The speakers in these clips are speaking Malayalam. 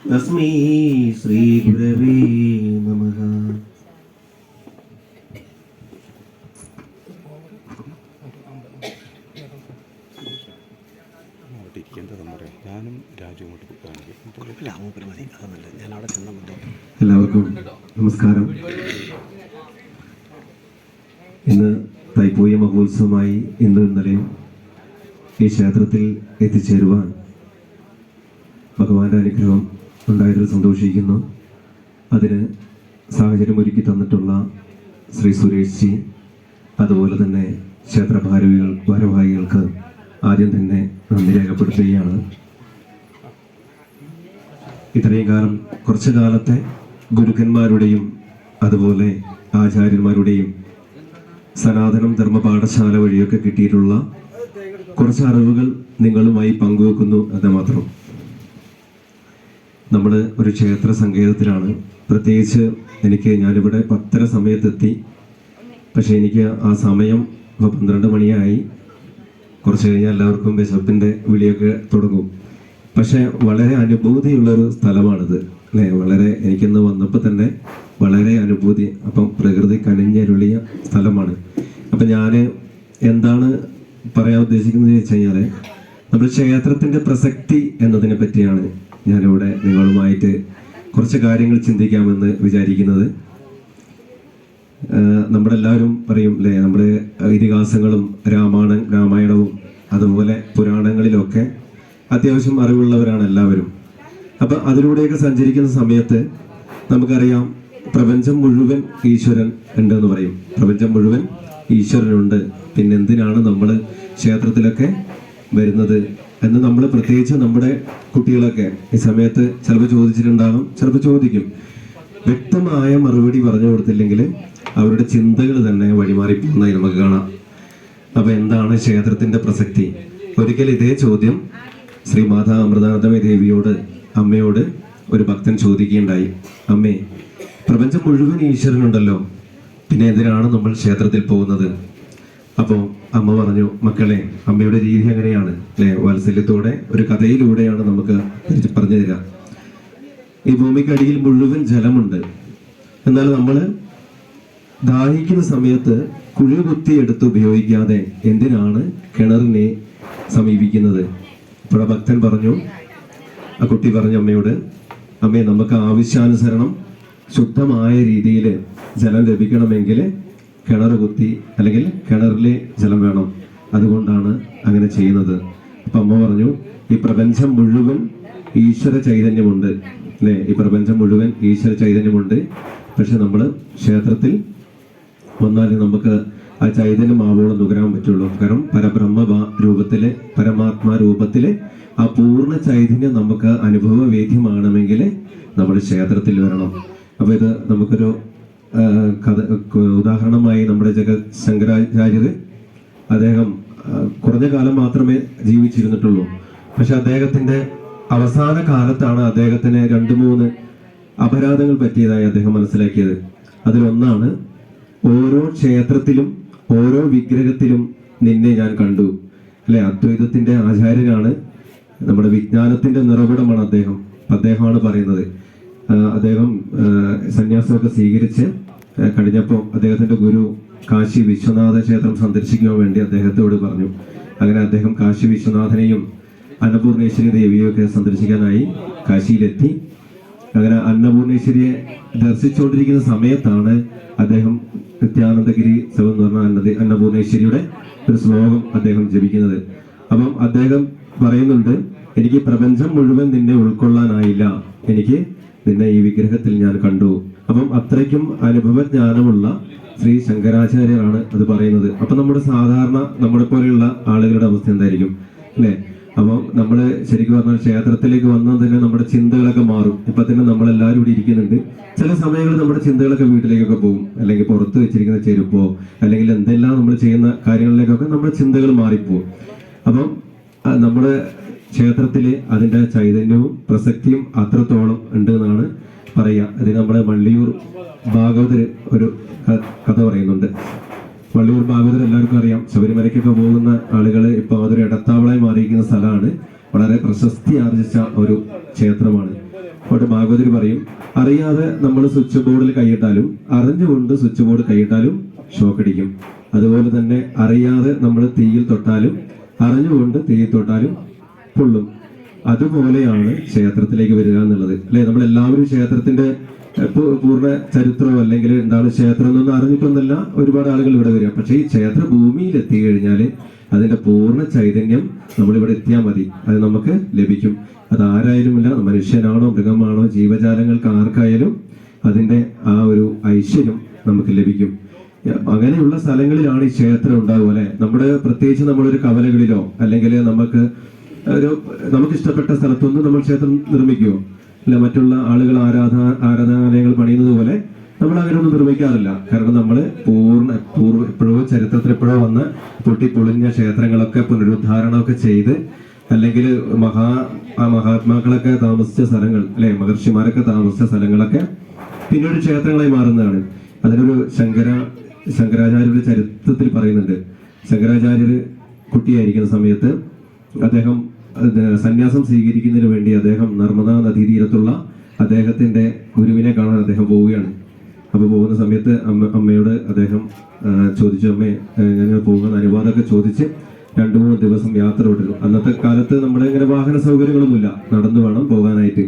തസ്മൈ ശ്രീ ഗുരവേ നമ. ഞാനും രാജു അങ്ങോട്ട് കാണിക്കും ലാഭം മതി ഞാൻ അവിടെ ചെന്ന ബുദ്ധിമുട്ട് എല്ലാവർക്കും നമസ്കാരം. ഇന്ന് തൈപ്പൂയ മഹോത്സവമായി ഇന്നും ഇന്നലെയും ഈ ക്ഷേത്രത്തിൽ എത്തിച്ചേരുവാൻ ഭഗവാന്റെ അനുഗ്രഹം ഉണ്ടായതിൽ സന്തോഷിക്കുന്നു. അതിന് സാഹചര്യം ഒരുക്കി തന്നിട്ടുള്ള ശ്രീ സുരേഷ് ജി അതുപോലെ തന്നെ ക്ഷേത്ര ഭാരവികൾ ഭാരവാഹികൾക്ക് ആദ്യം തന്നെ നന്ദി രേഖപ്പെടുത്തുകയാണ്. ഇത്രയും കാലം കുറച്ചു കാലത്തെ ഗുരുക്കന്മാരുടെയും അതുപോലെ ആചാര്യന്മാരുടെയും സനാതനം ധർമ്മ പാഠശാല വഴിയൊക്കെ കിട്ടിയിട്ടുള്ള കുറച്ച് അറിവുകൾ നിങ്ങളുമായി പങ്കുവെക്കുന്നു എന്ന് മാത്രം. നമ്മൾ ഒരു ക്ഷേത്ര സങ്കേതത്തിലാണ്. പ്രത്യേകിച്ച് എനിക്ക് ഞാനിവിടെ പത്തര സമയത്തെത്തി. പക്ഷേ എനിക്ക് ആ സമയം ഇപ്പോൾ പന്ത്രണ്ട് മണിയായി. കുറച്ച് കഴിഞ്ഞാൽ എല്ലാവർക്കും വിശപ്പിന്റെ വിളിയൊക്കെ തുടങ്ങും. പക്ഷേ വളരെ അനുഭൂതിയുള്ളൊരു സ്ഥലമാണിത് അല്ലേ? വളരെ എനിക്കിന്ന് വന്നപ്പോൾ തന്നെ വളരെ അനുഭൂതി അപ്പം പ്രകൃതി കനിഞ്ഞരുളിയ സ്ഥലമാണ്. അപ്പം ഞാൻ എന്താണ് പറയാൻ ഉദ്ദേശിക്കുന്നത് വെച്ച് കഴിഞ്ഞാൽ നമ്മുടെ ക്ഷേത്രത്തിന്റെ പ്രസക്തി എന്നതിനെ പറ്റിയാണ് ഞാനിവിടെ നിങ്ങളുമായിട്ട് കുറച്ച് കാര്യങ്ങൾ ചിന്തിക്കാമെന്ന് വിചാരിക്കുന്നത്. നമ്മളെല്ലാവരും പറയും അല്ലേ നമ്മുടെ ഇതിഹാസങ്ങളും രാമായണ രാമായണവും അതുപോലെ പുരാണങ്ങളിലൊക്കെ അത്യാവശ്യം അറിവുള്ളവരാണ് എല്ലാവരും. അപ്പൊ അതിലൂടെയൊക്കെ സഞ്ചരിക്കുന്ന സമയത്ത് നമുക്കറിയാം പ്രപഞ്ചം മുഴുവൻ ഈശ്വരൻ ഉണ്ട് എന്ന് പറയും. പ്രപഞ്ചം മുഴുവൻ ഈശ്വരനുണ്ട്. പിന്നെ എന്തിനാണ് നമ്മൾ ക്ഷേത്രത്തിലൊക്കെ വരുന്നത്. എന്ന് നമ്മൾ പ്രത്യേകിച്ച് നമ്മുടെ കുട്ടികളൊക്കെ ഈ സമയത്ത് ചിലപ്പോൾ ചോദിച്ചിട്ടുണ്ടാകും ചിലപ്പോൾ ചോദിക്കും. വ്യക്തമായ മറുപടി പറഞ്ഞു കൊടുത്തില്ലെങ്കിൽ അവരുടെ ചിന്തകൾ തന്നെ വഴിമാറിപ്പോകുന്നതായി നമുക്ക് കാണാം. അപ്പൊ എന്താണ് ക്ഷേത്രത്തിന്റെ പ്രസക്തി? ഒരിക്കൽ ഇതേ ചോദ്യം ശ്രീ മാതാ അമൃതാനന്ദമയ ദേവിയോട് അമ്മയോട് ഒരു ഭക്തൻ ചോദിക്കുകയുണ്ടായി. അമ്മേ പ്രപഞ്ചം മുഴുവൻ ഈശ്വരനുണ്ടല്ലോ. പിന്നെ എന്തിനാണ് നമ്മൾ ക്ഷേത്രത്തിൽ പോകുന്നത്? അപ്പോൾ അമ്മ പറഞ്ഞു മക്കളെ അമ്മയുടെ രീതി അങ്ങനെയാണ്. അല്ലെ? വാത്സല്യത്തോടെ ഒരു കഥയിലൂടെയാണ് നമുക്ക് പറഞ്ഞു തരാം ഈ ഭൂമിക്കടിയിൽ മുഴുവൻ ജലമുണ്ട്. എന്നാൽ നമ്മൾ ദാഹിക്കുന്ന സമയത്ത് കുഴി കുത്തി എടുത്ത് ഉപയോഗിക്കാതെ എന്തിനാണ് കിണറിനെ സമീപിക്കുന്നത്? ഇപ്പോൾ ഭക്തൻ പറഞ്ഞു ആ കുട്ടി പറഞ്ഞു അമ്മയോട് അമ്മയെ നമുക്ക് ആവശ്യാനുസരണം ശുദ്ധമായ രീതിയിൽ ജലം ലഭിക്കണമെങ്കിൽ കിണർ കുത്തി അല്ലെങ്കിൽ കിണറിലെ ജലം വേണം. അതുകൊണ്ടാണ് അങ്ങനെ ചെയ്യുന്നത്. അപ്പം അമ്മ പറഞ്ഞു ഈ പ്രപഞ്ചം മുഴുവൻ ഈശ്വര ചൈതന്യമുണ്ട്. അല്ലേ? ഈ പ്രപഞ്ചം മുഴുവൻ ഈശ്വര ചൈതന്യമുണ്ട്. പക്ഷെ നമ്മൾ ക്ഷേത്രത്തിൽ വന്നാൽ നമുക്ക് ആ ചൈതന്യം ആവോളം നുകരാൻ പറ്റുള്ളൂ. കാരണം പരബ്രഹ്മ രൂപത്തിലെ പരമാത്മാ രൂപത്തിൽ ആ പൂർണ ചൈതന്യം നമുക്ക് അനുഭവവേദ്യമാണെങ്കിൽ നമ്മൾ ക്ഷേത്രത്തിൽ വരണം. അപ്പോൾ ഇത് നമുക്കൊരു കഥ ഉദാഹരണമായി നമ്മുടെ ജഗ ശങ്കരാചാര്യര് അദ്ദേഹം കുറഞ്ഞ കാലം മാത്രമേ ജീവിച്ചിരുന്നിട്ടുള്ളൂ. പക്ഷെ അദ്ദേഹത്തിന്റെ അവസാന കാലത്താണ് അദ്ദേഹത്തിന് രണ്ട് മൂന്ന് അപരാധങ്ങൾ പറ്റിയതായി അദ്ദേഹം മനസ്സിലാക്കിയത്. അതിലൊന്നാണ് ഓരോ ക്ഷേത്രത്തിലും ഓരോ വിഗ്രഹത്തിലും നിന്നെ ഞാൻ കണ്ടു. അല്ലെ? അദ്വൈതത്തിന്റെ ആചാര്യനാണ് നമ്മുടെ വിജ്ഞാനത്തിന്റെ നിറവിടമാണ് അദ്ദേഹം. അദ്ദേഹമാണ് പറയുന്നത്. അദ്ദേഹം സന്യാസമൊക്കെ സ്വീകരിച്ച് കഴിഞ്ഞപ്പോൾ അദ്ദേഹത്തിന്റെ ഗുരു കാശി വിശ്വനാഥ ക്ഷേത്രം സന്ദർശിക്കാൻ വേണ്ടി അദ്ദേഹത്തോട് പറഞ്ഞു. അങ്ങനെ അദ്ദേഹം കാശി വിശ്വനാഥനെയും അന്നപൂർണേശ്വരി ദേവിയൊക്കെ സന്ദർശിക്കാനായി കാശിയിലെത്തി. അങ്ങനെ അന്നപൂർണേശ്വരിയെ ദർശിച്ചുകൊണ്ടിരിക്കുന്ന സമയത്താണ് അദ്ദേഹം നിത്യാനന്ദഗിരി സഭ എന്ന് പറഞ്ഞ അന്നപൂർണേശ്വരിയുടെ ഒരു ശ്ലോകം അദ്ദേഹം ജപിക്കുന്നത്. അപ്പം അദ്ദേഹം പറയുന്നുണ്ട് എനിക്ക് പ്രപഞ്ചം മുഴുവൻ നിന്നെ ഉൾക്കൊള്ളാനായില്ല. എനിക്ക് നിന്നെ ഈ വിഗ്രഹത്തിൽ ഞാൻ കണ്ടു. അപ്പം അത്രയ്ക്കും അനുഭവജ്ഞാനമുള്ള ശ്രീ ശങ്കരാചാര്യരാണ് അത് പറയുന്നത്. അപ്പൊ നമ്മുടെ സാധാരണ നമ്മളെ പോലെയുള്ള ആളുകളുടെ അവസ്ഥ എന്തായിരിക്കും? അല്ലേ? അപ്പം നമ്മൾ ശരിക്കും പറഞ്ഞാൽ ക്ഷേത്രത്തിലേക്ക് വന്നാൽ തന്നെ നമ്മുടെ ചിന്തകളൊക്കെ മാറും. ഇപ്പൊ തന്നെ നമ്മളെല്ലാവരും ഇവിടെ ഇരിക്കുന്നുണ്ട്. ചില സമയങ്ങളിൽ നമ്മുടെ ചിന്തകളൊക്കെ വീട്ടിലേക്കൊക്കെ പോകും. അല്ലെങ്കിൽ പുറത്ത് വെച്ചിരിക്കുന്ന ചെരുപ്പോ അല്ലെങ്കിൽ എന്തെല്ലാം നമ്മൾ ചെയ്യുന്ന കാര്യങ്ങളിലേക്കൊക്കെ നമ്മുടെ ചിന്തകൾ മാറിപ്പോവും. അപ്പം നമ്മുടെ ക്ഷേത്രത്തിൽ അതിന്റെ ചൈതന്യവും പ്രസക്തിയും അത്രത്തോളം ഉണ്ട് എന്നാണ് പറയുക അത് നമ്മുടെ വള്ളിയൂർ ഭാഗവതർ ഒരു കഥ പറയുന്നുണ്ട്. വള്ളിയൂർ ഭാഗവതർ എല്ലാവർക്കും അറിയാം. ശബരിമലയ്ക്കൊക്കെ പോകുന്ന ആളുകൾ ഇപ്പോൾ അതൊരു ഇടത്താവളായി മാറിയിരിക്കുന്ന സ്ഥലമാണ്. വളരെ പ്രശസ്തി ആർജിച്ച ഒരു ക്ഷേത്രമാണ്. അവിടെ ഭാഗവതർ പറയും അറിയാതെ നമ്മൾ സ്വിച്ച് ബോർഡിൽ കൈയിട്ടാലും അറിഞ്ഞുകൊണ്ട് സ്വിച്ച് ബോർഡ് കൈയിട്ടാലും ഷോക്കടിക്കും അതുപോലെ തന്നെ അറിയാതെ നമ്മൾ തീയിൽ തൊട്ടാലും അറിഞ്ഞുകൊണ്ട് തീയിൽ തൊട്ടാലും പൊള്ളും അതുപോലെയാണ് ക്ഷേത്രത്തിലേക്ക് വരിക എന്നുള്ളത്. അല്ലെ? നമ്മൾ എല്ലാവരും ക്ഷേത്രത്തിന്റെ പൂർണ ചരിത്രം അല്ലെങ്കിൽ എന്താണ് ക്ഷേത്രം എന്നൊന്നും അറിഞ്ഞിട്ടൊന്നല്ല ഒരുപാട് ആളുകൾ ഇവിടെ വരിക. പക്ഷേ ഈ ക്ഷേത്ര ഭൂമിയിൽ എത്തി കഴിഞ്ഞാൽ അതിന്റെ പൂർണ ചൈതന്യം നമ്മളിവിടെ എത്തിയാൽ മതി. അത് നമുക്ക് ലഭിക്കും. അത് ആരായാലുമില്ല. മനുഷ്യനാണോ മൃഗമാണോ ജീവജാലങ്ങൾക്ക് ആർക്കായാലും അതിന്റെ ആ ഒരു ഐശ്വര്യം നമുക്ക് ലഭിക്കും. അങ്ങനെയുള്ള സ്ഥലങ്ങളിലാണ് ഈ ക്ഷേത്രം ഉണ്ടാവുക അല്ലെ? നമ്മുടെ പ്രത്യേകിച്ച് നമ്മളൊരു കവലകളിലോ അല്ലെങ്കിൽ നമുക്ക് ഒരു നമുക്ക് ഇഷ്ടപ്പെട്ട സ്ഥലത്തൊന്നും നമ്മൾ ക്ഷേത്രം നിർമ്മിക്കുമോ അല്ല മറ്റുള്ള ആളുകൾ ആരാധന ആരാധനാലയങ്ങൾ പണിയുന്നത് പോലെ നമ്മൾ അങ്ങനെ ഒന്നും നിർമ്മിക്കാറില്ല. കാരണം നമ്മൾ പൂർണ പൂർവ എപ്പോഴോ ചരിത്രത്തിൽ എപ്പോഴോ വന്ന് പൊട്ടിപ്പൊളിഞ്ഞ ക്ഷേത്രങ്ങളൊക്കെ പുനരുദ്ധാരണമൊക്കെ ചെയ്ത് അല്ലെങ്കിൽ മഹാ മഹാത്മാക്കളൊക്കെ താമസിച്ച സ്ഥലങ്ങൾ അല്ലെ മഹർഷിമാരൊക്കെ താമസിച്ച സ്ഥലങ്ങളൊക്കെ പിന്നീട് ക്ഷേത്രങ്ങളായി മാറുന്നതാണ്. അതിനൊരു ശങ്കര ശങ്കരാചാര്യരുടെ ചരിത്രത്തിൽ പറയുന്നുണ്ട്. ശങ്കരാചാര്യർ കുട്ടിയായിരിക്കുന്ന സമയത്ത് അദ്ദേഹം സന്യാസം സ്വീകരിക്കുന്നതിന് വേണ്ടി അദ്ദേഹം നർമ്മദാ നദീതീരത്തുള്ള അദ്ദേഹത്തിന്റെ ഗുരുവിനെ കാണാൻ അദ്ദേഹം പോവുകയാണ്. അപ്പോൾ പോകുന്ന സമയത്ത് അമ്മ അമ്മയോട് അദ്ദേഹം ചോദിച്ചു അമ്മേ ഞങ്ങൾ പോകുന്ന അനുവാദമൊക്കെ ചോദിച്ച് രണ്ട് മൂന്ന് ദിവസം യാത്ര വിട്ടു അന്നത്തെ കാലത്ത് നമ്മുടെ ഇങ്ങനെ വാഹന സൗകര്യങ്ങളൊന്നുമില്ല. നടന്നു വേണം പോകാനായിട്ട്.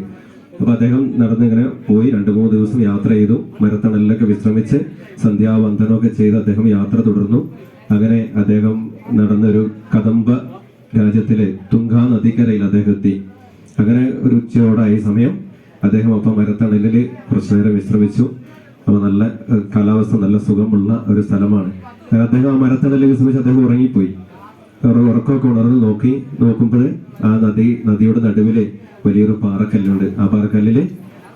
അപ്പൊ അദ്ദേഹം നടന്നിങ്ങനെ പോയി രണ്ട് മൂന്ന് ദിവസം യാത്ര ചെയ്തു. മരത്തണലിലൊക്കെ വിശ്രമിച്ച് സന്ധ്യാവന്ദനമൊക്കെ ചെയ്ത് അദ്ദേഹം യാത്ര തുടർന്നു. അങ്ങനെ അദ്ദേഹം നടന്നൊരു കദംബ രാജ്യത്തിലെ തുങ്കാ നദിക്കരയിൽ അദ്ദേഹം എത്തി അങ്ങനെ ഒരു ഉച്ചയോടായി സമയം അദ്ദേഹം അപ്പം മരത്തണലിൽ കുറച്ചു നേരം വിശ്രമിച്ചു. അപ്പൊ നല്ല കാലാവസ്ഥ നല്ല സുഖമുള്ള ഒരു സ്ഥലമാണ്. അദ്ദേഹം ആ മരത്തണലിൽ വിശ്രമിച്ച് അദ്ദേഹം ഉറങ്ങിപ്പോയി. ഉറ- ഉറക്കമൊക്കെ ഉണർന്ന് നോക്കി നോക്കുമ്പോൾ ആ നദി നദിയുടെ നടുവിൽ വലിയൊരു പാറക്കല്ലുണ്ട്. ആ പാറക്കല്ലിൽ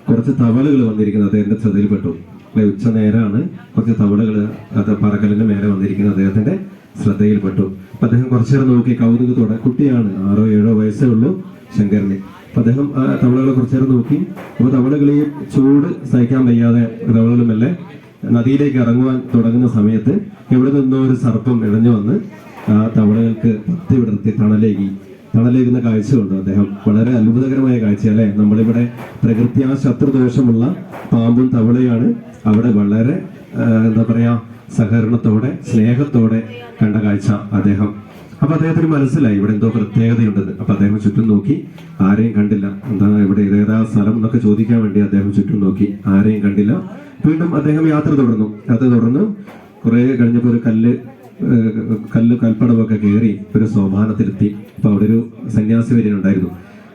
കുറച്ച് തവളകൾ വന്നിരിക്കുന്നത് അദ്ദേഹത്തിന്റെ ശ്രദ്ധയിൽപ്പെട്ടു. ഉച്ച നേരമാണ് കുറച്ച് തവളകൾ അത് പാറക്കല്ലിന്റെ മേലെ വന്നിരിക്കുന്നത് അദ്ദേഹത്തിന്റെ ശ്രദ്ധയിൽപ്പെട്ടു. അപ്പൊ അദ്ദേഹം കുറച്ചു നേരം നോക്കി കൗതുകത്തോടെ കുട്ടിയാണ് ആറോ ഏഴോ വയസ്സേ ഉള്ളൂ ശങ്കരന്. അപ്പൊ അദ്ദേഹം ആ തവളകളെ കുറച്ചു നേരം നോക്കി. അപ്പൊ തവളകൾ ചൂട് സഹിക്കാൻ വയ്യാതെ തവളകളുമല്ലേ നദിയിലേക്ക് ഇറങ്ങുവാൻ തുടങ്ങുന്ന സമയത്ത് എവിടെ നിന്നോ ഒരു സർപ്പം ഇഴഞ്ഞു വന്ന് ആ തവളകൾക്ക് പത്തി വിടർത്തി തണലേകി. തണലേകുന്ന കാഴ്ച കണ്ടു അദ്ദേഹം. വളരെ അത്ഭുതകരമായ കാഴ്ച അല്ലേ നമ്മളിവിടെ പ്രകൃതി ആ ശത്രുദോഷമുള്ള പാമ്പും തവളയാണ് അവിടെ വളരെ എന്താ പറയാ സഹകരണത്തോടെ സ്നേഹത്തോടെ കണ്ട കാഴ്ച അദ്ദേഹം. അപ്പൊ അദ്ദേഹത്തിന് മനസ്സിലായി ഇവിടെ എന്തോ പ്രത്യേകതയുണ്ടെന്ന്. അപ്പൊ അദ്ദേഹം ചുറ്റും നോക്കി. ആരെയും കണ്ടില്ല. എന്താ ഇവിടെ ഏതാ സ്ഥലം എന്നൊക്കെ ചോദിക്കാൻ വേണ്ടി അദ്ദേഹം ചുറ്റും നോക്കി. ആരെയും കണ്ടില്ല. വീണ്ടും അദ്ദേഹം യാത്ര തുടർന്നു. യാത്ര തുടർന്നു. കുറെ കഴിഞ്ഞപ്പോൾ ഒരു കല്ല് കല്ല് കൽപ്പടവൊക്കെ കയറി ഒരു സോപാനത്തിലെത്തി. അപ്പൊ അവിടെ ഒരു സന്യാസി വര്യനുണ്ടായിരുന്നു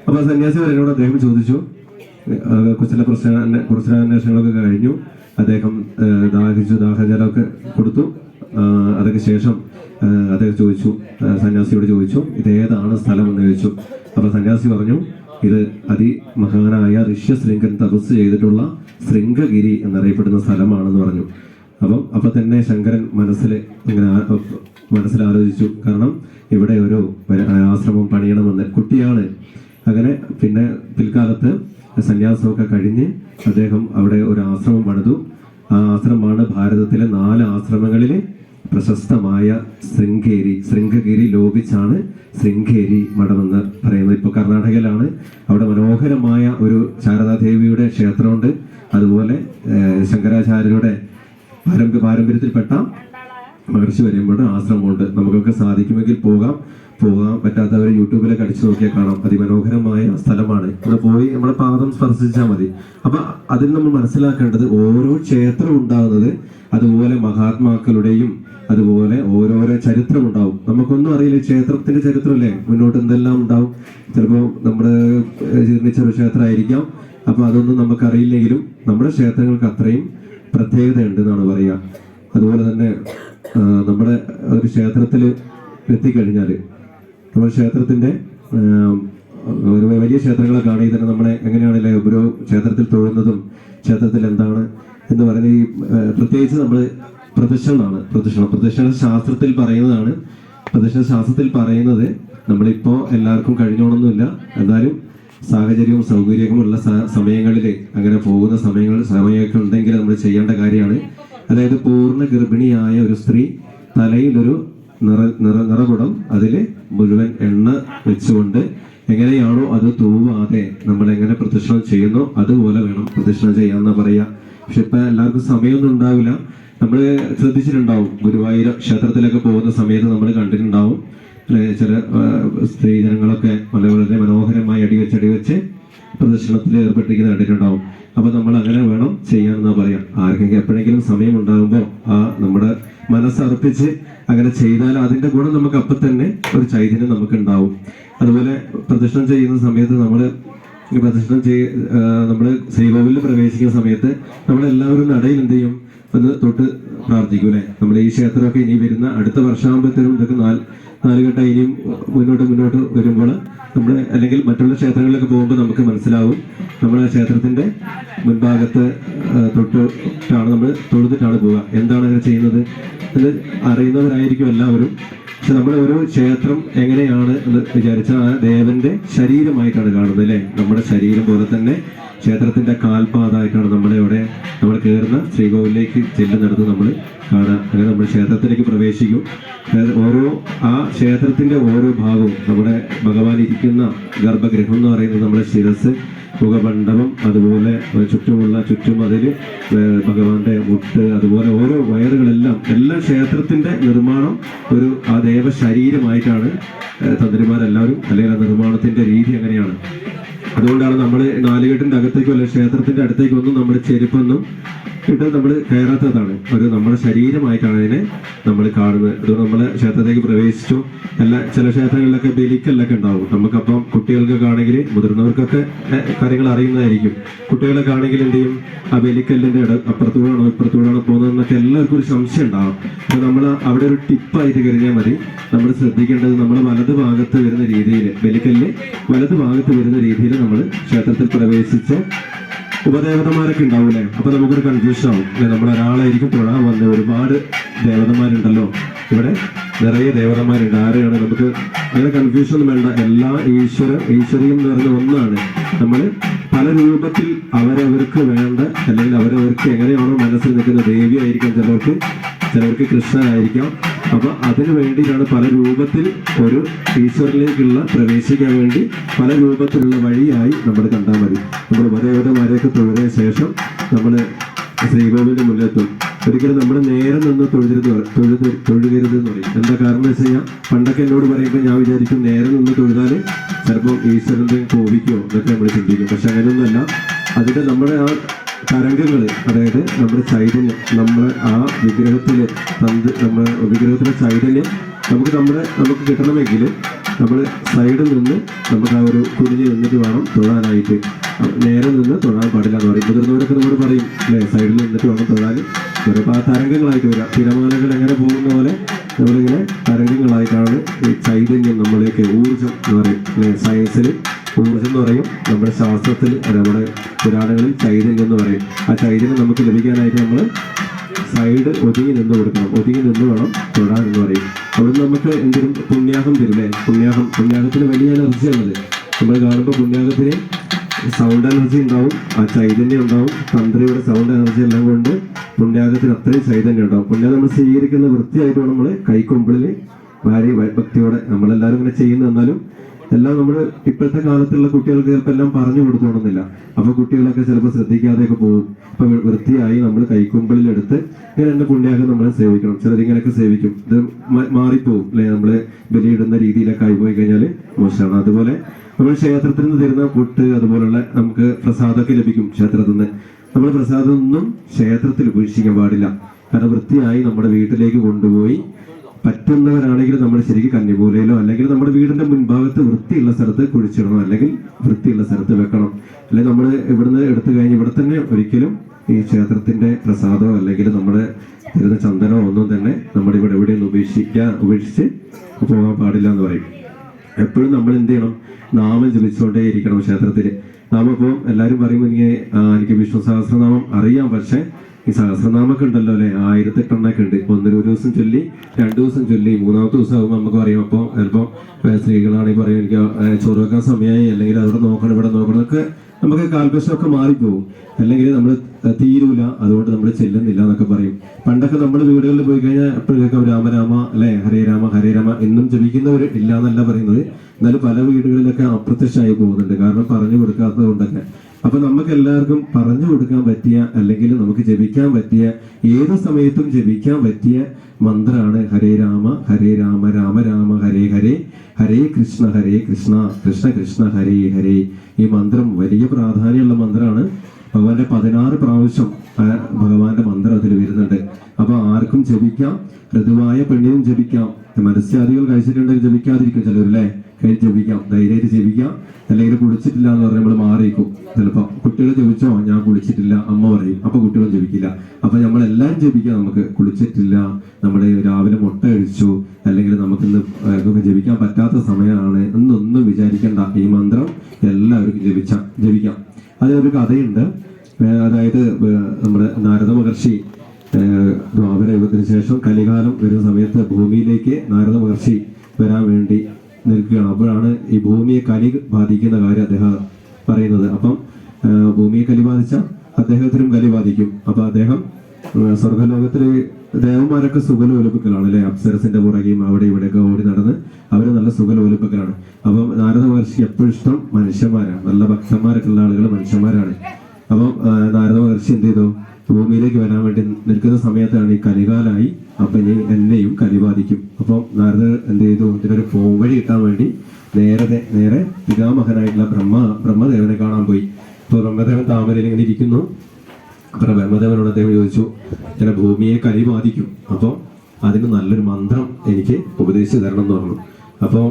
അപ്പൊ ആ സന്യാസി വര്യനോട് അദ്ദേഹം ചോദിച്ചു. കുശല പ്രശ്ന പ്രശ്നാന്വേഷണങ്ങളൊക്കെ കഴിഞ്ഞു. അദ്ദേഹം ദാഹിച്ചു ദാഹജലമൊക്കെ കൊടുത്തു. അതൊക്കെ ശേഷം അദ്ദേഹം ചോദിച്ചു സന്യാസിയോട് ചോദിച്ചു ഇത് ഏതാണ് സ്ഥലം എന്ന് ചോദിച്ചു? അപ്പൊ സന്യാസി പറഞ്ഞു ഇത് അതിമഹാനായ ഋഷ്യശൃംഗൻ തപസ് ചെയ്തിട്ടുള്ള ശൃംഗഗിരി എന്നറിയപ്പെടുന്ന സ്ഥലമാണെന്ന് പറഞ്ഞു. അപ്പം അപ്പൊ തന്നെ ശങ്കരൻ മനസ്സിൽ ഇങ്ങനെ മനസ്സിൽ ആലോചിച്ചു കാരണം ഇവിടെ ഒരു ആശ്രമം പണിയണമെന്ന്. കുട്ടിയാണ് അങ്ങനെ പിന്നെ പിൽക്കാലത്ത് സന്യാസമൊക്കെ കഴിഞ്ഞ് അദ്ദേഹം അവിടെ ഒരു ആശ്രമം പണിതു. ആ ആശ്രമമാണ് ഭാരതത്തിലെ നാല് ആശ്രമങ്ങളിലെ പ്രശസ്തമായ ശൃംഗേരി. ശൃംഗഗിരി ലോപിച്ചാണ് ശൃംഗേരി മഠമെന്ന് പറയുന്നത്. ഇപ്പോൾ കർണാടകയിലാണ്. അവിടെ മനോഹരമായ ഒരു ശാരദാദേവിയുടെ ക്ഷേത്രമുണ്ട്. അതുപോലെ ശങ്കരാചാര്യരുടെ പാരമ്പര്യ പാരമ്പര്യത്തിൽപ്പെട്ട മഹർഷി വരുമ്പോൾ ആശ്രമമുണ്ട് നമുക്കൊക്കെ സാധിക്കുമെങ്കിൽ പോകാം. പോകാൻ പറ്റാത്തവർ യൂട്യൂബിലൊക്കെ അടിച്ചു നോക്കിയാൽ കാണാം. അതിമനോഹരമായ സ്ഥലമാണ്. അവിടെ പോയി നമ്മുടെ പാദം സ്പർശിച്ചാൽ മതി. അപ്പൊ അതിൽ നമ്മൾ മനസ്സിലാക്കേണ്ടത് ഓരോ ക്ഷേത്രം ഉണ്ടാകുന്നത് അതുപോലെ മഹാത്മാക്കളുടെയും അതുപോലെ ഓരോരോ ചരിത്രം ഉണ്ടാവും. നമുക്കൊന്നും അറിയില്ല ക്ഷേത്രത്തിന്റെ ചരിത്രമല്ലേ? മുന്നോട്ട് എന്തെല്ലാം ഉണ്ടാവും? ചിലപ്പോൾ നമ്മുടെ ജീർണിച്ച ഒരു ക്ഷേത്രമായിരിക്കാം. അപ്പൊ അതൊന്നും നമുക്കറിയില്ലെങ്കിലും നമ്മുടെ ക്ഷേത്രങ്ങൾക്ക് അത്രയും പ്രത്യേകത ഉണ്ട് എന്നാണ് പറയുക. അതുപോലെ തന്നെ നമ്മുടെ ഒരു ക്ഷേത്രത്തിൽ എത്തിക്കഴിഞ്ഞാൽ നമ്മുടെ ക്ഷേത്രത്തിന്റെ ഒരു വലിയ ക്ഷേത്രങ്ങളെ കാണുകയും തന്നെ നമ്മളെ എങ്ങനെയാണല്ലേ ഓരോ ക്ഷേത്രത്തിൽ തൊഴുന്നതും ക്ഷേത്രത്തിൽ എന്താണ് എന്ന് പറയുന്ന ഈ പ്രത്യേകിച്ച് നമ്മൾ പ്രദക്ഷിണമാണ് പ്രദക്ഷിണം പ്രദക്ഷിണ ശാസ്ത്രത്തിൽ പറയുന്നതാണ്. പ്രദക്ഷിണ ശാസ്ത്രത്തിൽ പറയുന്നത് നമ്മളിപ്പോൾ എല്ലാവർക്കും കഴിഞ്ഞോണമെന്നില്ല എന്നാലും സാഹചര്യവും സൗകര്യവുമുള്ള സമയങ്ങളിൽ അങ്ങനെ പോകുന്ന സമയങ്ങൾ സമയമൊക്കെ ഉണ്ടെങ്കിൽ നമ്മൾ ചെയ്യേണ്ട കാര്യമാണ്. അതായത് പൂർണ ഗർഭിണിയായ ഒരു സ്ത്രീ തലയിലൊരു നിറ നിറ നിറകുടം അതിൽ മുഴുവൻ എണ്ണ വെച്ചുകൊണ്ട് എങ്ങനെയാണോ അത് തൂവാതെ നമ്മൾ എങ്ങനെ പ്രദക്ഷിണം ചെയ്യുന്നോ അതുപോലെ വേണം പ്രദക്ഷിണം ചെയ്യാന്ന പറയാ. പക്ഷെ ഇപ്പൊ എല്ലാവർക്കും സമയമൊന്നും ഉണ്ടാവില്ല. നമ്മൾ ശ്രദ്ധിച്ചിട്ടുണ്ടാവും ഗുരുവായൂർ ക്ഷേത്രത്തിലൊക്കെ പോകുന്ന സമയത്ത് നമ്മൾ കണ്ടിട്ടുണ്ടാവും. ചില സ്ത്രീജനങ്ങളൊക്കെ വളരെ വളരെ മനോഹരമായി അടിവെച്ച് അടിവെച്ച് പ്രദർശനത്തിൽ ഏർപ്പെട്ടിരിക്കുന്ന കണ്ടിട്ടുണ്ടാവും. അപ്പൊ നമ്മൾ അങ്ങനെ വേണം ചെയ്യാമെന്നാ പറയാം. ആർക്കെങ്കിലും എപ്പോഴെങ്കിലും സമയം ഉണ്ടാകുമ്പോൾ ആ നമ്മുടെ മനസ്സർപ്പിച്ച് അങ്ങനെ ചെയ്താൽ അതിന്റെ ഗുണം നമുക്ക് അപ്പം തന്നെ ഒരു ചൈതന്യം നമുക്ക് ഉണ്ടാവും അതുപോലെ പ്രദക്ഷിണം ചെയ്യുന്ന സമയത്ത് നമ്മൾ പ്രദക്ഷിണം ചെയ് നമ്മൾ ശ്രീകോവിലിൽ പ്രവേശിക്കുന്ന സമയത്ത് നമ്മൾ എല്ലാവരും നടയിൽ എന്ത് ചെയ്യും? ഒന്ന് തൊട്ട് പ്രാർത്ഥിക്കും അല്ലെ? നമ്മുടെ ഈ ക്ഷേത്രമൊക്കെ ഇനി വരുന്ന അടുത്ത വർഷാകുമ്പോഴത്തേനും ഇതൊക്കെ നാല് നാലുകെട്ട ഇനിയും മുന്നോട്ട് മുന്നോട്ട് വരുമ്പോൾ നമ്മൾ അല്ലെങ്കിൽ മറ്റുള്ള ക്ഷേത്രങ്ങളിലൊക്കെ പോകുമ്പോൾ നമുക്ക് മനസ്സിലാവും. നമ്മൾ ആ ക്ഷേത്രത്തിന്റെ മുൻഭാഗത്ത് തൊട്ടിട്ടാണ് നമ്മൾ തൊഴുതിട്ടാണ് പോവുക. എന്താണ് അങ്ങനെ ചെയ്യുന്നത്? ഇത് അറിയുന്നവരായിരിക്കും എല്ലാവരും. പക്ഷെ നമ്മൾ ഒരു ക്ഷേത്രം എങ്ങനെയാണ് എന്ന് വിചാരിച്ചാൽ ആ ദേവന്റെ ശരീരമായിട്ടാണ് കാണുന്നത് അല്ലേ? നമ്മുടെ ശരീരം പോലെ തന്നെ ക്ഷേത്രത്തിന്റെ കാൽപാതായിട്ടാണ് നമ്മുടെ ഇവിടെ നമ്മൾ കയറുന്ന ശ്രീകോവിലേക്ക് ചെല്ലുന്നിടത്ത് നമ്മൾ കാണാം. അങ്ങനെ നമ്മൾ ക്ഷേത്രത്തിലേക്ക് പ്രവേശിക്കും. ഓരോ ആ ക്ഷേത്രത്തിന്റെ ഓരോ ഭാഗവും നമ്മുടെ ഭഗവാൻ ഇരിക്കുന്ന ഗർഭഗൃഹം എന്ന് പറയുന്നത് നമ്മുടെ ശിരസ് മുഖമണ്ഡപം അതുപോലെ ചുറ്റുമുള്ള ചുറ്റും അതിൽ ഭഗവാന്റെ മുട്ട് അതുപോലെ ഓരോ വയറുകളെല്ലാം എല്ലാ ക്ഷേത്രത്തിന്റെ നിർമ്മാണം ഒരു ആ ദേവശരീരമായിട്ടാണ് തന്ത്രിമാരെല്ലാവരും അല്ലെങ്കിൽ ആ നിർമ്മാണത്തിന്റെ രീതി അങ്ങനെയാണ്. അതുകൊണ്ടാണ് നമ്മൾ നാലുകെട്ടിന്റെ അകത്തേക്കോ അല്ലെങ്കിൽ ക്ഷേത്രത്തിന്റെ അടുത്തേക്കോ ഒന്നും നമ്മുടെ ചെരുപ്പൊന്നും ഇട്ട് നമ്മൾ കയറാത്തതാണ്. ഒരു നമ്മുടെ ശരീരമായിട്ടാണ് അതിനെ നമ്മൾ കാണുന്നത്. അതുകൊണ്ട് നമ്മൾ ക്ഷേത്രത്തേക്ക് പ്രവേശിച്ചു. എല്ലാ ചില ക്ഷേത്രങ്ങളിലൊക്കെ ബലിക്കല്ലൊക്കെ ഉണ്ടാവും. നമുക്കപ്പം കുട്ടികൾക്കൊക്കെ ആണെങ്കിൽ മുതിർന്നവർക്കൊക്കെ കാര്യങ്ങൾ അറിയുന്നതായിരിക്കും. കുട്ടികളൊക്കെ ആണെങ്കിൽ എന്ത് ചെയ്യും? ആ ബലിക്കല്ലിന്റെ ഇട അപ്പുറത്തൂടാണോ ഇപ്പുറത്തൂടാണോ പോകുന്നതെന്നൊക്കെ എല്ലാവർക്കും ഒരു സംശയം ഉണ്ടാവും. അപ്പോൾ നമ്മൾ അവിടെ ഒരു ടിപ്പായിട്ട് കരുതിയാൽ മതി. നമ്മൾ ശ്രദ്ധിക്കേണ്ടത് നമ്മൾ വലത് ഭാഗത്ത് വരുന്ന രീതിയിൽ ബലിക്കല്ല് വലത് ഭാഗത്ത് വരുന്ന രീതിയിൽ നമ്മൾ ക്ഷേത്രത്തിൽ പ്രവേശിച്ച് ഉപദേവതമാരൊക്കെ ഉണ്ടാവൂലേ അപ്പൊ നമുക്കൊരു കൺഫ്യൂഷൻ ആവും. നമ്മൾ ഒരാളായിരിക്കും തൊഴാൻ വന്ന. ഒരുപാട് ദേവതമാരുണ്ടല്ലോ ഇവിടെ. നിറയെ ദേവതമാരുണ്ട് ആരെയാണ്? നമുക്ക് അങ്ങനെ കൺഫ്യൂഷൻ ഒന്നും വേണ്ട. എല്ലാ ഈശ്വര ഈശ്വരിയും എന്ന് ഒന്നാണ്. നമ്മൾ പല രൂപത്തിൽ അവരവർക്ക് വേണ്ട അല്ലെങ്കിൽ അവരവർക്ക് എങ്ങനെയാണോ മനസ്സിൽ നിൽക്കുന്ന ദേവി ആയിരിക്കാം ചിലർക്ക്. ചിലർക്ക് കൃഷ്ണനായിരിക്കാം അപ്പൊ അതിനു വേണ്ടിയിട്ടാണ് പല രൂപത്തിൽ ഒരു ഈശ്വരനിലേക്കുള്ള പ്രവേശിക്കാൻ വേണ്ടി പല രൂപത്തിലുള്ള വഴിയായി നമ്മൾ കണ്ടാൽ മതി. നമ്മൾ ഉപദേവതമാരെയൊക്കെ തൊഴുതിയ ശേഷം നമ്മൾ ശ്രീകോവിലിന്റെ മുന്നിലെത്തും ഒരിക്കലും നമ്മൾ നേരെ നിന്ന് തൊഴുതരുത് തൊഴുത് തൊഴുകരുത് എന്ന് പറയും. എന്താ കാരണം വെച്ച് കഴിഞ്ഞാൽ പണ്ടൊക്കെ എന്നോട് പറയുമ്പോൾ ഞാൻ വിചാരിക്കും നേരെ നിന്ന് തൊഴുതാൽ ചിലപ്പോൾ ഈശ്വരന്റെ കോപിക്കോ എന്നൊക്കെ നമ്മൾ ചിന്തിക്കും. പക്ഷെ അങ്ങനെയൊന്നുമല്ല. അതിന്റെ നമ്മുടെ ആ തരംഗങ്ങൾ അതായത് നമ്മുടെ ചൈതന്യം നമ്മുടെ ആ വിഗ്രഹത്തിൽ തന്ത് നമ്മുടെ വിഗ്രഹത്തിലെ ചൈതന്യം നമുക്ക് നമ്മുടെ നമുക്ക് കിട്ടണമെങ്കിൽ നമ്മൾ സൈഡിൽ നിന്ന് നമുക്ക് ആ ഒരു കുനിഞ്ഞ് നിന്നിട്ട് വേണം തൊഴാനായിട്ട്. നേരെ നിന്ന് തൊഴാൻ പാടില്ല എന്ന് പറയും. മുതിർന്നവരൊക്കെ നമ്മൾ പറയും അല്ലേ സൈഡിൽ നിന്നിട്ട് വേണം തൊഴാൻ. ചിലപ്പോൾ ആ തരംഗങ്ങളായിട്ട് വരാം. തിരമാലകൾ എങ്ങനെ പോകുന്ന പോലെ നമ്മളിങ്ങനെ തരംഗങ്ങളായിട്ടാണ് ഈ ചൈതന്യം നമ്മളിലേക്ക് ഊർജം എന്ന് പറയും. അല്ലേ സയൻസിൽ ഊർജം എന്ന് പറയും. നമ്മുടെ ശാസ്ത്രത്തിൽ നമ്മുടെ പുരാണങ്ങളിൽ ചൈതന്യം എന്ന് പറയും. ആ ചൈതന്യം നമുക്ക് ലഭിക്കാനായിട്ട് നമ്മൾ സൈഡ് ഒതുങ്ങി നിന്ന് കൊടുക്കണം. ഒതുങ്ങി നിന്ന് വേണം തൊടാൻ എന്ന് പറയും. അവിടെ നമുക്ക് എന്തെങ്കിലും പുണ്യാഹം തരില്ലേ പുണ്യാഹം. പുണ്യാഹത്തിന് വലിയ എനർജിയാണത് നമ്മൾ കാണുമ്പോൾ പുണ്യാഹത്തിന് സൗണ്ട് എനർജി ഉണ്ടാവും. ആ ചൈതന്യം ഉണ്ടാവും. തന്ത്രിയുടെ സൗണ്ട് എനർജി എല്ലാം കൊണ്ട് പുണ്യാഹത്തിന് അത്രയും ചൈതന്യം ഉണ്ടാവും. പുണ്യാഹം നമ്മൾ സ്വീകരിക്കുന്ന വൃത്തിയായിട്ട് നമ്മൾ കൈക്കൊമ്പിളിൽ ഭാര്യ ഭക്തിയോടെ നമ്മളെല്ലാവരും ഇങ്ങനെ ചെയ്യുന്നു എന്നാലും എല്ലാം നമ്മൾ ഇപ്പോഴത്തെ കാലത്തുള്ള കുട്ടികൾക്ക് ചിലപ്പോൾ എല്ലാം പറഞ്ഞു കൊടുത്തോണമെന്നില്ല അപ്പൊ കുട്ടികളൊക്കെ ചിലപ്പോൾ ശ്രദ്ധിക്കാതെയൊക്കെ പോകും. അപ്പൊ വൃത്തിയായി നമ്മൾ കൈക്കുമ്പിളിൽ എടുത്ത് ഇങ്ങനെ എന്റെ പുണ്യാഹം നമ്മൾ സേവിക്കണം. ചിലരിങ്ങനെയൊക്കെ സേവിക്കും. ഇത് മാറിപ്പോവും അല്ലെ? നമ്മൾ ബലിയിടുന്ന രീതിയിലൊക്കെ ആയിപ്പോയി കഴിഞ്ഞാൽ മോശമാണ്. അതുപോലെ നമ്മൾ ക്ഷേത്രത്തിൽ നിന്ന് തരുന്ന പുട്ട് അതുപോലുള്ള നമുക്ക് പ്രസാദമൊക്കെ ലഭിക്കും ക്ഷേത്രത്തിൽ നിന്ന്. നമ്മൾ പ്രസാദം ഒന്നും ക്ഷേത്രത്തിൽ ഉപേക്ഷിക്കാൻ പാടില്ല. കാരണം വൃത്തിയായി നമ്മുടെ വീട്ടിലേക്ക് കൊണ്ടുപോയി പറ്റുന്നവരാണെങ്കിൽ നമ്മൾ ശരിക്കും കന്നിമൂലയിലോ അല്ലെങ്കിൽ നമ്മുടെ വീടിന്റെ മുൻഭാഗത്ത് വൃത്തിയുള്ള സ്ഥലത്ത് കുഴിച്ചിടണം അല്ലെങ്കിൽ വൃത്തിയുള്ള സ്ഥലത്ത് വെക്കണം. അല്ലെങ്കിൽ നമ്മൾ ഇവിടുന്ന് എടുത്തു കഴിഞ്ഞ് ഇവിടെ തന്നെ ഒരിക്കലും ഈ ക്ഷേത്രത്തിന്റെ പ്രസാദമോ അല്ലെങ്കിൽ നമ്മുടെ തരുന്ന ചന്ദനമോ ഒന്നും തന്നെ നമ്മുടെ ഇവിടെ എവിടെയൊന്നും ഉപേക്ഷിക്കാൻ ഉപേക്ഷിച്ച് പോകാൻ പാടില്ല എന്ന് പറയും. എപ്പോഴും നമ്മൾ എന്ത് ചെയ്യണം? നാമം ജപിച്ചുകൊണ്ടേ ഇരിക്കണം ക്ഷേത്രത്തിൽ നാമം എല്ലാവരും പറയുമ്പോൾ എനിക്ക് എനിക്ക് വിഷ്ണു സഹസ്രനാമം അറിയാം. പക്ഷേ ഈ സഹസ്രനാമൊക്കെ ഉണ്ടല്ലോ അല്ലെ? ആയിരത്തെട്ടെണ്ണൊക്കെ ഉണ്ട്. ഇപ്പൊ ഒന്നൊരു ദിവസം ചൊല്ലി രണ്ടു ദിവസം ചൊല്ലി മൂന്നാമത്തെ ദിവസം ആകുമ്പോൾ നമുക്ക് പറയും അപ്പോൾ ചിലപ്പോൾ സ്ത്രീകളാണെങ്കിൽ പറയും എനിക്ക് ചോറ് വെക്കാൻ സമയമായി അല്ലെങ്കിൽ അവിടെ നോക്കണം ഇവിടെ നോക്കണം എന്നൊക്കെ നമുക്ക് കാൽവശമൊക്കെ മാറിപ്പോകും അല്ലെങ്കിൽ നമ്മൾ തീരൂല അതുകൊണ്ട് നമ്മൾ ചെല്ലുന്നില്ല എന്നൊക്കെ പറയും. പണ്ടൊക്കെ നമ്മൾ വീടുകളിൽ പോയി കഴിഞ്ഞാൽ എപ്പോഴും രാമരാമ അല്ലെ? ഹരേ രാമ ഹരേ രാമ എന്നും ജപിക്കുന്നവർ ഇല്ല എന്നല്ല പറയുന്നത്. എന്നാലും പല വീടുകളിലൊക്കെ അപ്രത്യക്ഷമായി പോകുന്നുണ്ട്. കാരണം പറഞ്ഞു കൊടുക്കാത്തത് കൊണ്ടൊക്കെ അപ്പൊ നമുക്ക് എല്ലാവർക്കും പറഞ്ഞു കൊടുക്കാൻ പറ്റിയ അല്ലെങ്കിൽ നമുക്ക് ജപിക്കാൻ പറ്റിയ ഏത് സമയത്തും ജപിക്കാൻ പറ്റിയ മന്ത്രമാണ് ഹരേ രാമ ഹരേ രാമ രാമ രാമ ഹരേ ഹരേ ഹരേ കൃഷ്ണ ഹരേ കൃഷ്ണ കൃഷ്ണ കൃഷ്ണ ഹരേ ഹരേ. ഈ മന്ത്രം വലിയ പ്രാധാന്യമുള്ള മന്ത്രമാണ് ഭഗവാന്റെ പതിനാറ് പ്രാവശ്യം ഭഗവാന്റെ മന്ത്രം അതിൽ വരുന്നുണ്ട്. അപ്പൊ ആർക്കും ജപിക്കാം ഋതുവായ പെണ്ണിനും ജപിക്കാം. മനസ്സാദികൾ കഴിച്ചിട്ടുണ്ടെങ്കിൽ ജപിക്കാതിരിക്കും ചിലരല്ലേ കൈ ജപിക്കാം ധൈര്യമായിട്ട് ജപിക്കാം. അല്ലെങ്കിൽ കുളിച്ചിട്ടില്ല എന്ന് പറഞ്ഞാൽ നമ്മൾ മാറിയിരിക്കും ചിലപ്പോ കുട്ടികൾ ജപിച്ചോ ഞാൻ കുളിച്ചിട്ടില്ല അമ്മ പറയും. അപ്പൊ കുട്ടികൾ ജപിക്കില്ല. അപ്പൊ നമ്മളെല്ലാം ജപിക്കാം. നമുക്ക് കുളിച്ചിട്ടില്ല നമ്മുടെ രാവിലെ മുട്ട കഴിച്ചു അല്ലെങ്കിൽ നമുക്കിന്ന് ഇന്ന് ജപിക്കാൻ പറ്റാത്ത സമയമാണ് എന്നൊന്നും വിചാരിക്കേണ്ട. ഈ മന്ത്രം എല്ലാവർക്കും ജപിച്ച ജപിക്കാം. അതിനൊരു കഥയുണ്ട്. അതായത് നമ്മുടെ നാരദ മഹർഷി ദ്വാപര യുഗത്തിന് ശേഷം കലികാലം വരുന്ന സമയത്ത് ഭൂമിയിലേക്ക് നാരദ മഹർഷി വരാൻ വേണ്ടി നിൽക്കുകയാണ്. അപ്പോഴാണ് ഈ ഭൂമിയെ കലി ബാധിക്കുന്ന കാര്യം അദ്ദേഹം പറയുന്നത്. അപ്പം ഭൂമിയെ കലി ബാധിച്ച അദ്ദേഹത്തിനും കലി ബാധിക്കും. അപ്പം അദ്ദേഹം ഏഹ് സ്വർഗലോകത്തിൽ ദേവന്മാരൊക്കെ സുഖലോലിപ്പിക്കലാണ് അല്ലെ? അപ്സരസിന്റെ പുറകെയും അവിടെ ഇവിടെയൊക്കെ ഓടി നടന്ന് അവർ നല്ല സുഖലോലിപ്പിക്കലാണ്. അപ്പം നാരദ മഹർഷി എപ്പോഴും ഇഷ്ടം മനുഷ്യന്മാരാണ്. നല്ല ഭക്തന്മാരൊക്കെ ഉള്ള ആളുകൾ മനുഷ്യന്മാരാണ്. അപ്പം നാരദ മഹർഷി എന്ത് ചെയ്തു? ഭൂമിയിലേക്ക് വരാൻ വേണ്ടി നിൽക്കുന്ന സമയത്താണ് ഈ കലികാലായി. അപ്പൊ ഇനി എന്നെയും കലി ബാധിക്കും അപ്പം നാരദ എന്ത് ചെയ്തു? ഇതിനൊരു പോംവഴി കിട്ടാൻ വേണ്ടി നേരെ നേരെ പിതാമഹനായിട്ടുള്ള ബ്രഹ്മ ബ്രഹ്മദേവനെ കാണാൻ പോയി. അപ്പൊ ബ്രഹ്മദേവൻ താമരയിൽ ഇങ്ങനെ ഇരിക്കുന്നു. അപ്പൊ ബ്രഹ്മദേവനോട് അദ്ദേഹം ചോദിച്ചു ചില ഭൂമിയെ കലി ബാധിക്കും അപ്പോൾ അതിന് നല്ലൊരു മന്ത്രം എനിക്ക് ഉപദേശിച്ചു തരണം എന്ന് പറഞ്ഞു. അപ്പോൾ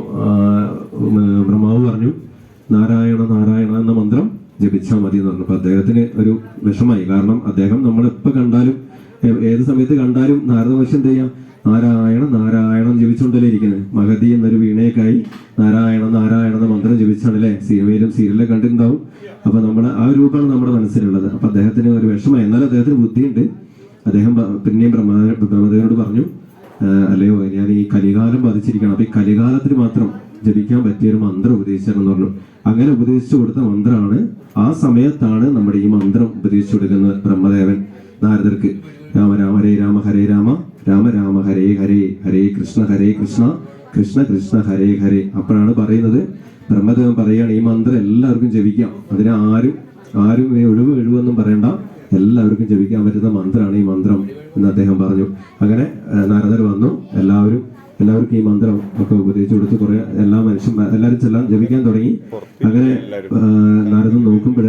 ബ്രഹ്മാവ് പറഞ്ഞു നാരായണ നാരായണ എന്ന മന്ത്രം ജപിച്ചാൽ മതി എന്ന് പറഞ്ഞു. അപ്പൊ അദ്ദേഹത്തിന് ഒരു വിഷമായി കാരണം അദ്ദേഹം നമ്മളെപ്പോ കണ്ടാലും ഏത് സമയത്ത് കണ്ടാലും നാരദ വശം എന്ത് ചെയ്യാം നാരായണ നാരായണം ജപിച്ചുകൊണ്ടല്ലേ ഇരിക്കുന്നത് മഹതി എന്നൊരു വീണയൊക്കെയായി. നാരായണ നാരായണ എന്ന മന്ത്രം ജപിച്ചാണല്ലേ? സിനിമയിലും സീരിയലിലും കണ്ടിട്ടുണ്ടാവും. അപ്പൊ നമ്മുടെ ആ രൂപമാണ് നമ്മുടെ മനസ്സിലുള്ളത്. അപ്പൊ അദ്ദേഹത്തിന് ഒരു വിഷമമായി. എന്നാലും അദ്ദേഹത്തിന് ബുദ്ധിയുണ്ട്. അദ്ദേഹം പിന്നെയും ബ്രഹ്മ ബ്രഹ്മദേവനോട് പറഞ്ഞു അല്ലയോ ഞാൻ ഈ കലികാലം ബാധിച്ചിരിക്കണം. അപ്പൊ ഈ കലികാലത്തിന് മാത്രം ജപിക്കാൻ പറ്റിയ ഒരു മന്ത്രം ഉപദേശിച്ചെന്ന് പറഞ്ഞു. അങ്ങനെ ഉപദേശിച്ചു കൊടുത്ത മന്ത്രമാണ് ആ സമയത്താണ് നമ്മുടെ ഈ മന്ത്രം ഉപദേശിച്ചു കൊടുക്കുന്നത് ബ്രഹ്മദേവൻ നാരദർക്ക്. രാമ രാമ ഹരേ രാമ ഹരേ രാമ. രാമ രാമ ഹരേ ഹരേ ഹരേ കൃഷ്ണ ഹരേ കൃഷ്ണ കൃഷ്ണ കൃഷ്ണ ഹരേ ഹരേ അപ്പോഴാണ് പറയുന്നത്. ബ്രഹ്മദേവൻ പറയുകയാണ് ഈ മന്ത്രം എല്ലാവർക്കും ജപിക്കാം. അതിന് ആരും ആരും ഒഴിവ് ഒഴിവെന്നും പറയണ്ട. എല്ലാവർക്കും ജപിക്കാൻ പറ്റുന്ന മന്ത്രമാണ് ഈ മന്ത്രം എന്ന് അദ്ദേഹം പറഞ്ഞു. അങ്ങനെ നാരദർ വന്നു. എല്ലാവരും എല്ലാവർക്കും ഈ മന്ത്രം ഒക്കെ ഉപദേശിച്ചു കൊടുത്ത്. കുറെ എല്ലാ മനുഷ്യൻ എല്ലാവരും ചെല്ലാൻ ജപിക്കാൻ തുടങ്ങി. അങ്ങനെ നാരദൻ നോക്കുമ്പോൾ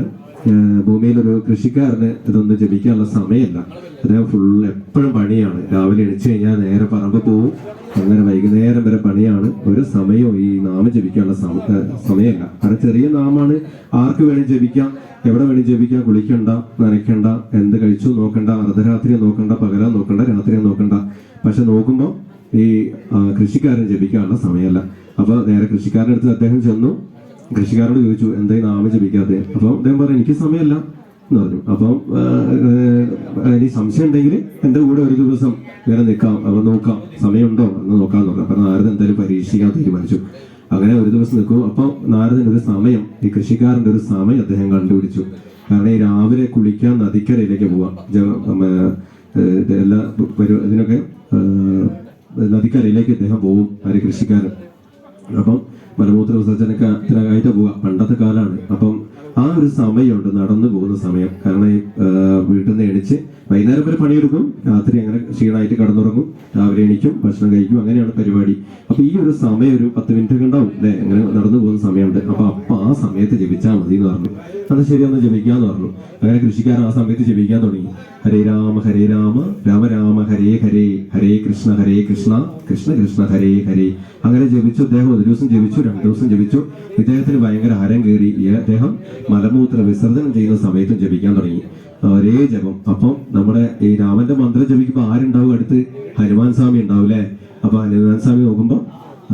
ഭൂമിയിൽ ഒരു കൃഷിക്കാരന് ഇതൊന്നും ജപിക്കാനുള്ള സമയമല്ല. അദ്ദേഹം ഫുൾ എപ്പോഴും പണിയാണ്. രാവിലെ എണിച്ചു കഴിഞ്ഞാൽ നേരെ പറമ്പ് പോവും. അങ്ങനെ വൈകുന്നേരം വരെ പണിയാണ്. ഒരു സമയവും ഈ നാമം ജപിക്കാനുള്ള സമയമല്ല. കാരണം ചെറിയ നാമാണ്. ആർക്ക് വേണേൽ ജപിക്കാം. എവിടെ വേണേൽ ജപിക്കാം. കുളിക്കണ്ട നനയ്ക്കണ്ട എന്ത് കഴിച്ചു നോക്കണ്ട അർദ്ധരാത്രിയെ നോക്കണ്ട പകലാ നോക്കണ്ട രാത്രിയെ നോക്കണ്ട. പക്ഷെ നോക്കുമ്പോൾ ഈ കൃഷിക്കാരൻ ജപിക്കാനുള്ള സമയമല്ല. അപ്പൊ നേരെ കൃഷിക്കാരന്റെ അടുത്ത് അദ്ദേഹം ചെന്നു. കൃഷിക്കാരോട് ചോദിച്ചു എന്തായി നാമ ജപിക്കാതെ അപ്പൊ അദ്ദേഹം പറഞ്ഞു എനിക്ക് സമയമല്ല എന്ന് പറഞ്ഞു. അപ്പം ഇനി സംശയം ഉണ്ടെങ്കിൽ എന്റെ കൂടെ ഒരു ദിവസം ഇങ്ങനെ നിൽക്കാം അപ്പൊ നോക്കാം സമയമുണ്ടോ എന്ന് നോക്കാന്ന് നോക്കാം അപ്പൊ നാരദൻ എന്തായാലും പരീക്ഷിക്കാൻ തീരുമാനിച്ചു. അങ്ങനെ ഒരു ദിവസം നിൽക്കും. അപ്പോൾ നാരദൻ ഒരു സമയം ഈ കൃഷിക്കാരന്റെ ഒരു സമയം അദ്ദേഹം കണ്ടുപിടിച്ചു. കാരണം ഈ രാവിലെ കുളിക്കാൻ നദിക്കരയിലേക്ക് പോവാം. എല്ലാ ഇതിനൊക്കെ നദിക്കരയിലേക്ക് അദ്ദേഹം പോവും ആര് കൃഷിക്കാരൻ. അപ്പം മലമൂത്ര വിസർജനത്തിനായിട്ട് പോവുക. പണ്ടത്തെ കാലമാണ്. അപ്പം ആ ഒരു സമയമുണ്ട്. നടന്നു പോകുന്ന സമയം. കാരണം ഈ വീട്ടിൽ നിന്ന് എണിച്ച് വൈകുന്നേരം വരെ പണിയെടുക്കും. രാത്രി അങ്ങനെ ക്ഷീണമായിട്ട് കടന്നുറങ്ങും. രാവിലെ എണിക്കും ഭക്ഷണം കഴിക്കും. അങ്ങനെയാണ് പരിപാടി. അപ്പൊ ഈ ഒരു സമയം ഒരു പത്ത് മിനിറ്റ് ഒക്കെ ഉണ്ടാവും. അല്ലെ? അങ്ങനെ നടന്നു പോകുന്ന സമയമുണ്ട്. അപ്പൊ അപ്പൊ ആ സമയത്ത് ജപിച്ചാൽ മതി എന്ന് പറഞ്ഞു. അത് ശരിയൊന്ന് ജപിക്കാന്ന് പറഞ്ഞു. അങ്ങനെ കൃഷിക്കാരൻ ആ സമയത്ത് ജപിക്കാൻ തുടങ്ങി. ഹരേ രാമ ഹരേ രാമ രാമ രാമ ഹരേ ഹരേ ഹരേ കൃഷ്ണ ഹരേ കൃഷ്ണ കൃഷ്ണ കൃഷ്ണ ഹരേ ഹരേ. അങ്ങനെ ജപിച്ചു അദ്ദേഹം ഒരു ദിവസം ജപിച്ചു രണ്ടു ദിവസം ജപിച്ചു. ഇദ്ദേഹത്തിന് ഭയങ്കര ഹരം കയറി അദ്ദേഹം മലമൂത്ര വിസർജനം ചെയ്യുന്ന സമയത്തും ജപിക്കാൻ തുടങ്ങി. ഒരേ ജപം. അപ്പം നമ്മുടെ ഈ രാമന്റെ മന്ത്രം ജപിക്കുമ്പോൾ ആരുണ്ടാവും അടുത്ത്? ഹനുമാൻ സ്വാമി ഉണ്ടാവും അല്ലേ അപ്പൊ ഹനുമാൻ സ്വാമി നോക്കുമ്പോൾ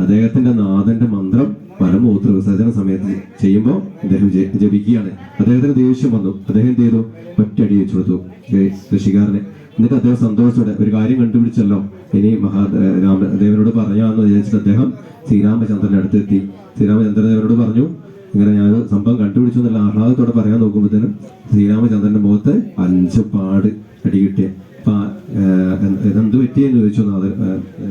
അദ്ദേഹത്തിന്റെ നാഥന്റെ മന്ത്രം മലമൂത്ര വിസർജന സമയത്ത് ചെയ്യുമ്പോൾ അദ്ദേഹം ജപിക്കുകയാണ്. അദ്ദേഹത്തിന് ദേഷ്യം വന്നു. അദ്ദേഹം എന്ത് ചെയ്തു? ഒറ്റയടി വെച്ചു കൊടുത്തു കൃഷിക്കാരനെ. എന്നിട്ട് അദ്ദേഹം സന്തോഷത്തോടെ ഒരു കാര്യം കണ്ടുപിടിച്ചല്ലോ. ഇനി മഹാദേവനോട് പറയാമെന്ന് വിചാരിച്ചിട്ട് അദ്ദേഹം ശ്രീരാമചന്ദ്രന്റെ അടുത്തെത്തി. ശ്രീരാമചന്ദ്രദേവനോട് പറഞ്ഞു ഇങ്ങനെ ഞാൻ സംഭവം കണ്ടുപിടിച്ചു എന്നുള്ള ആഹ്ലാദത്തോടെ പറയാൻ നോക്കുമ്പോഴത്തേനും ശ്രീരാമചന്ദ്രന്റെ മുഖത്ത് അഞ്ച് പാട് അടി കിട്ടിയ. അപ്പൊ ഇതെന്ത് പറ്റിയെന്ന് ചോദിച്ചു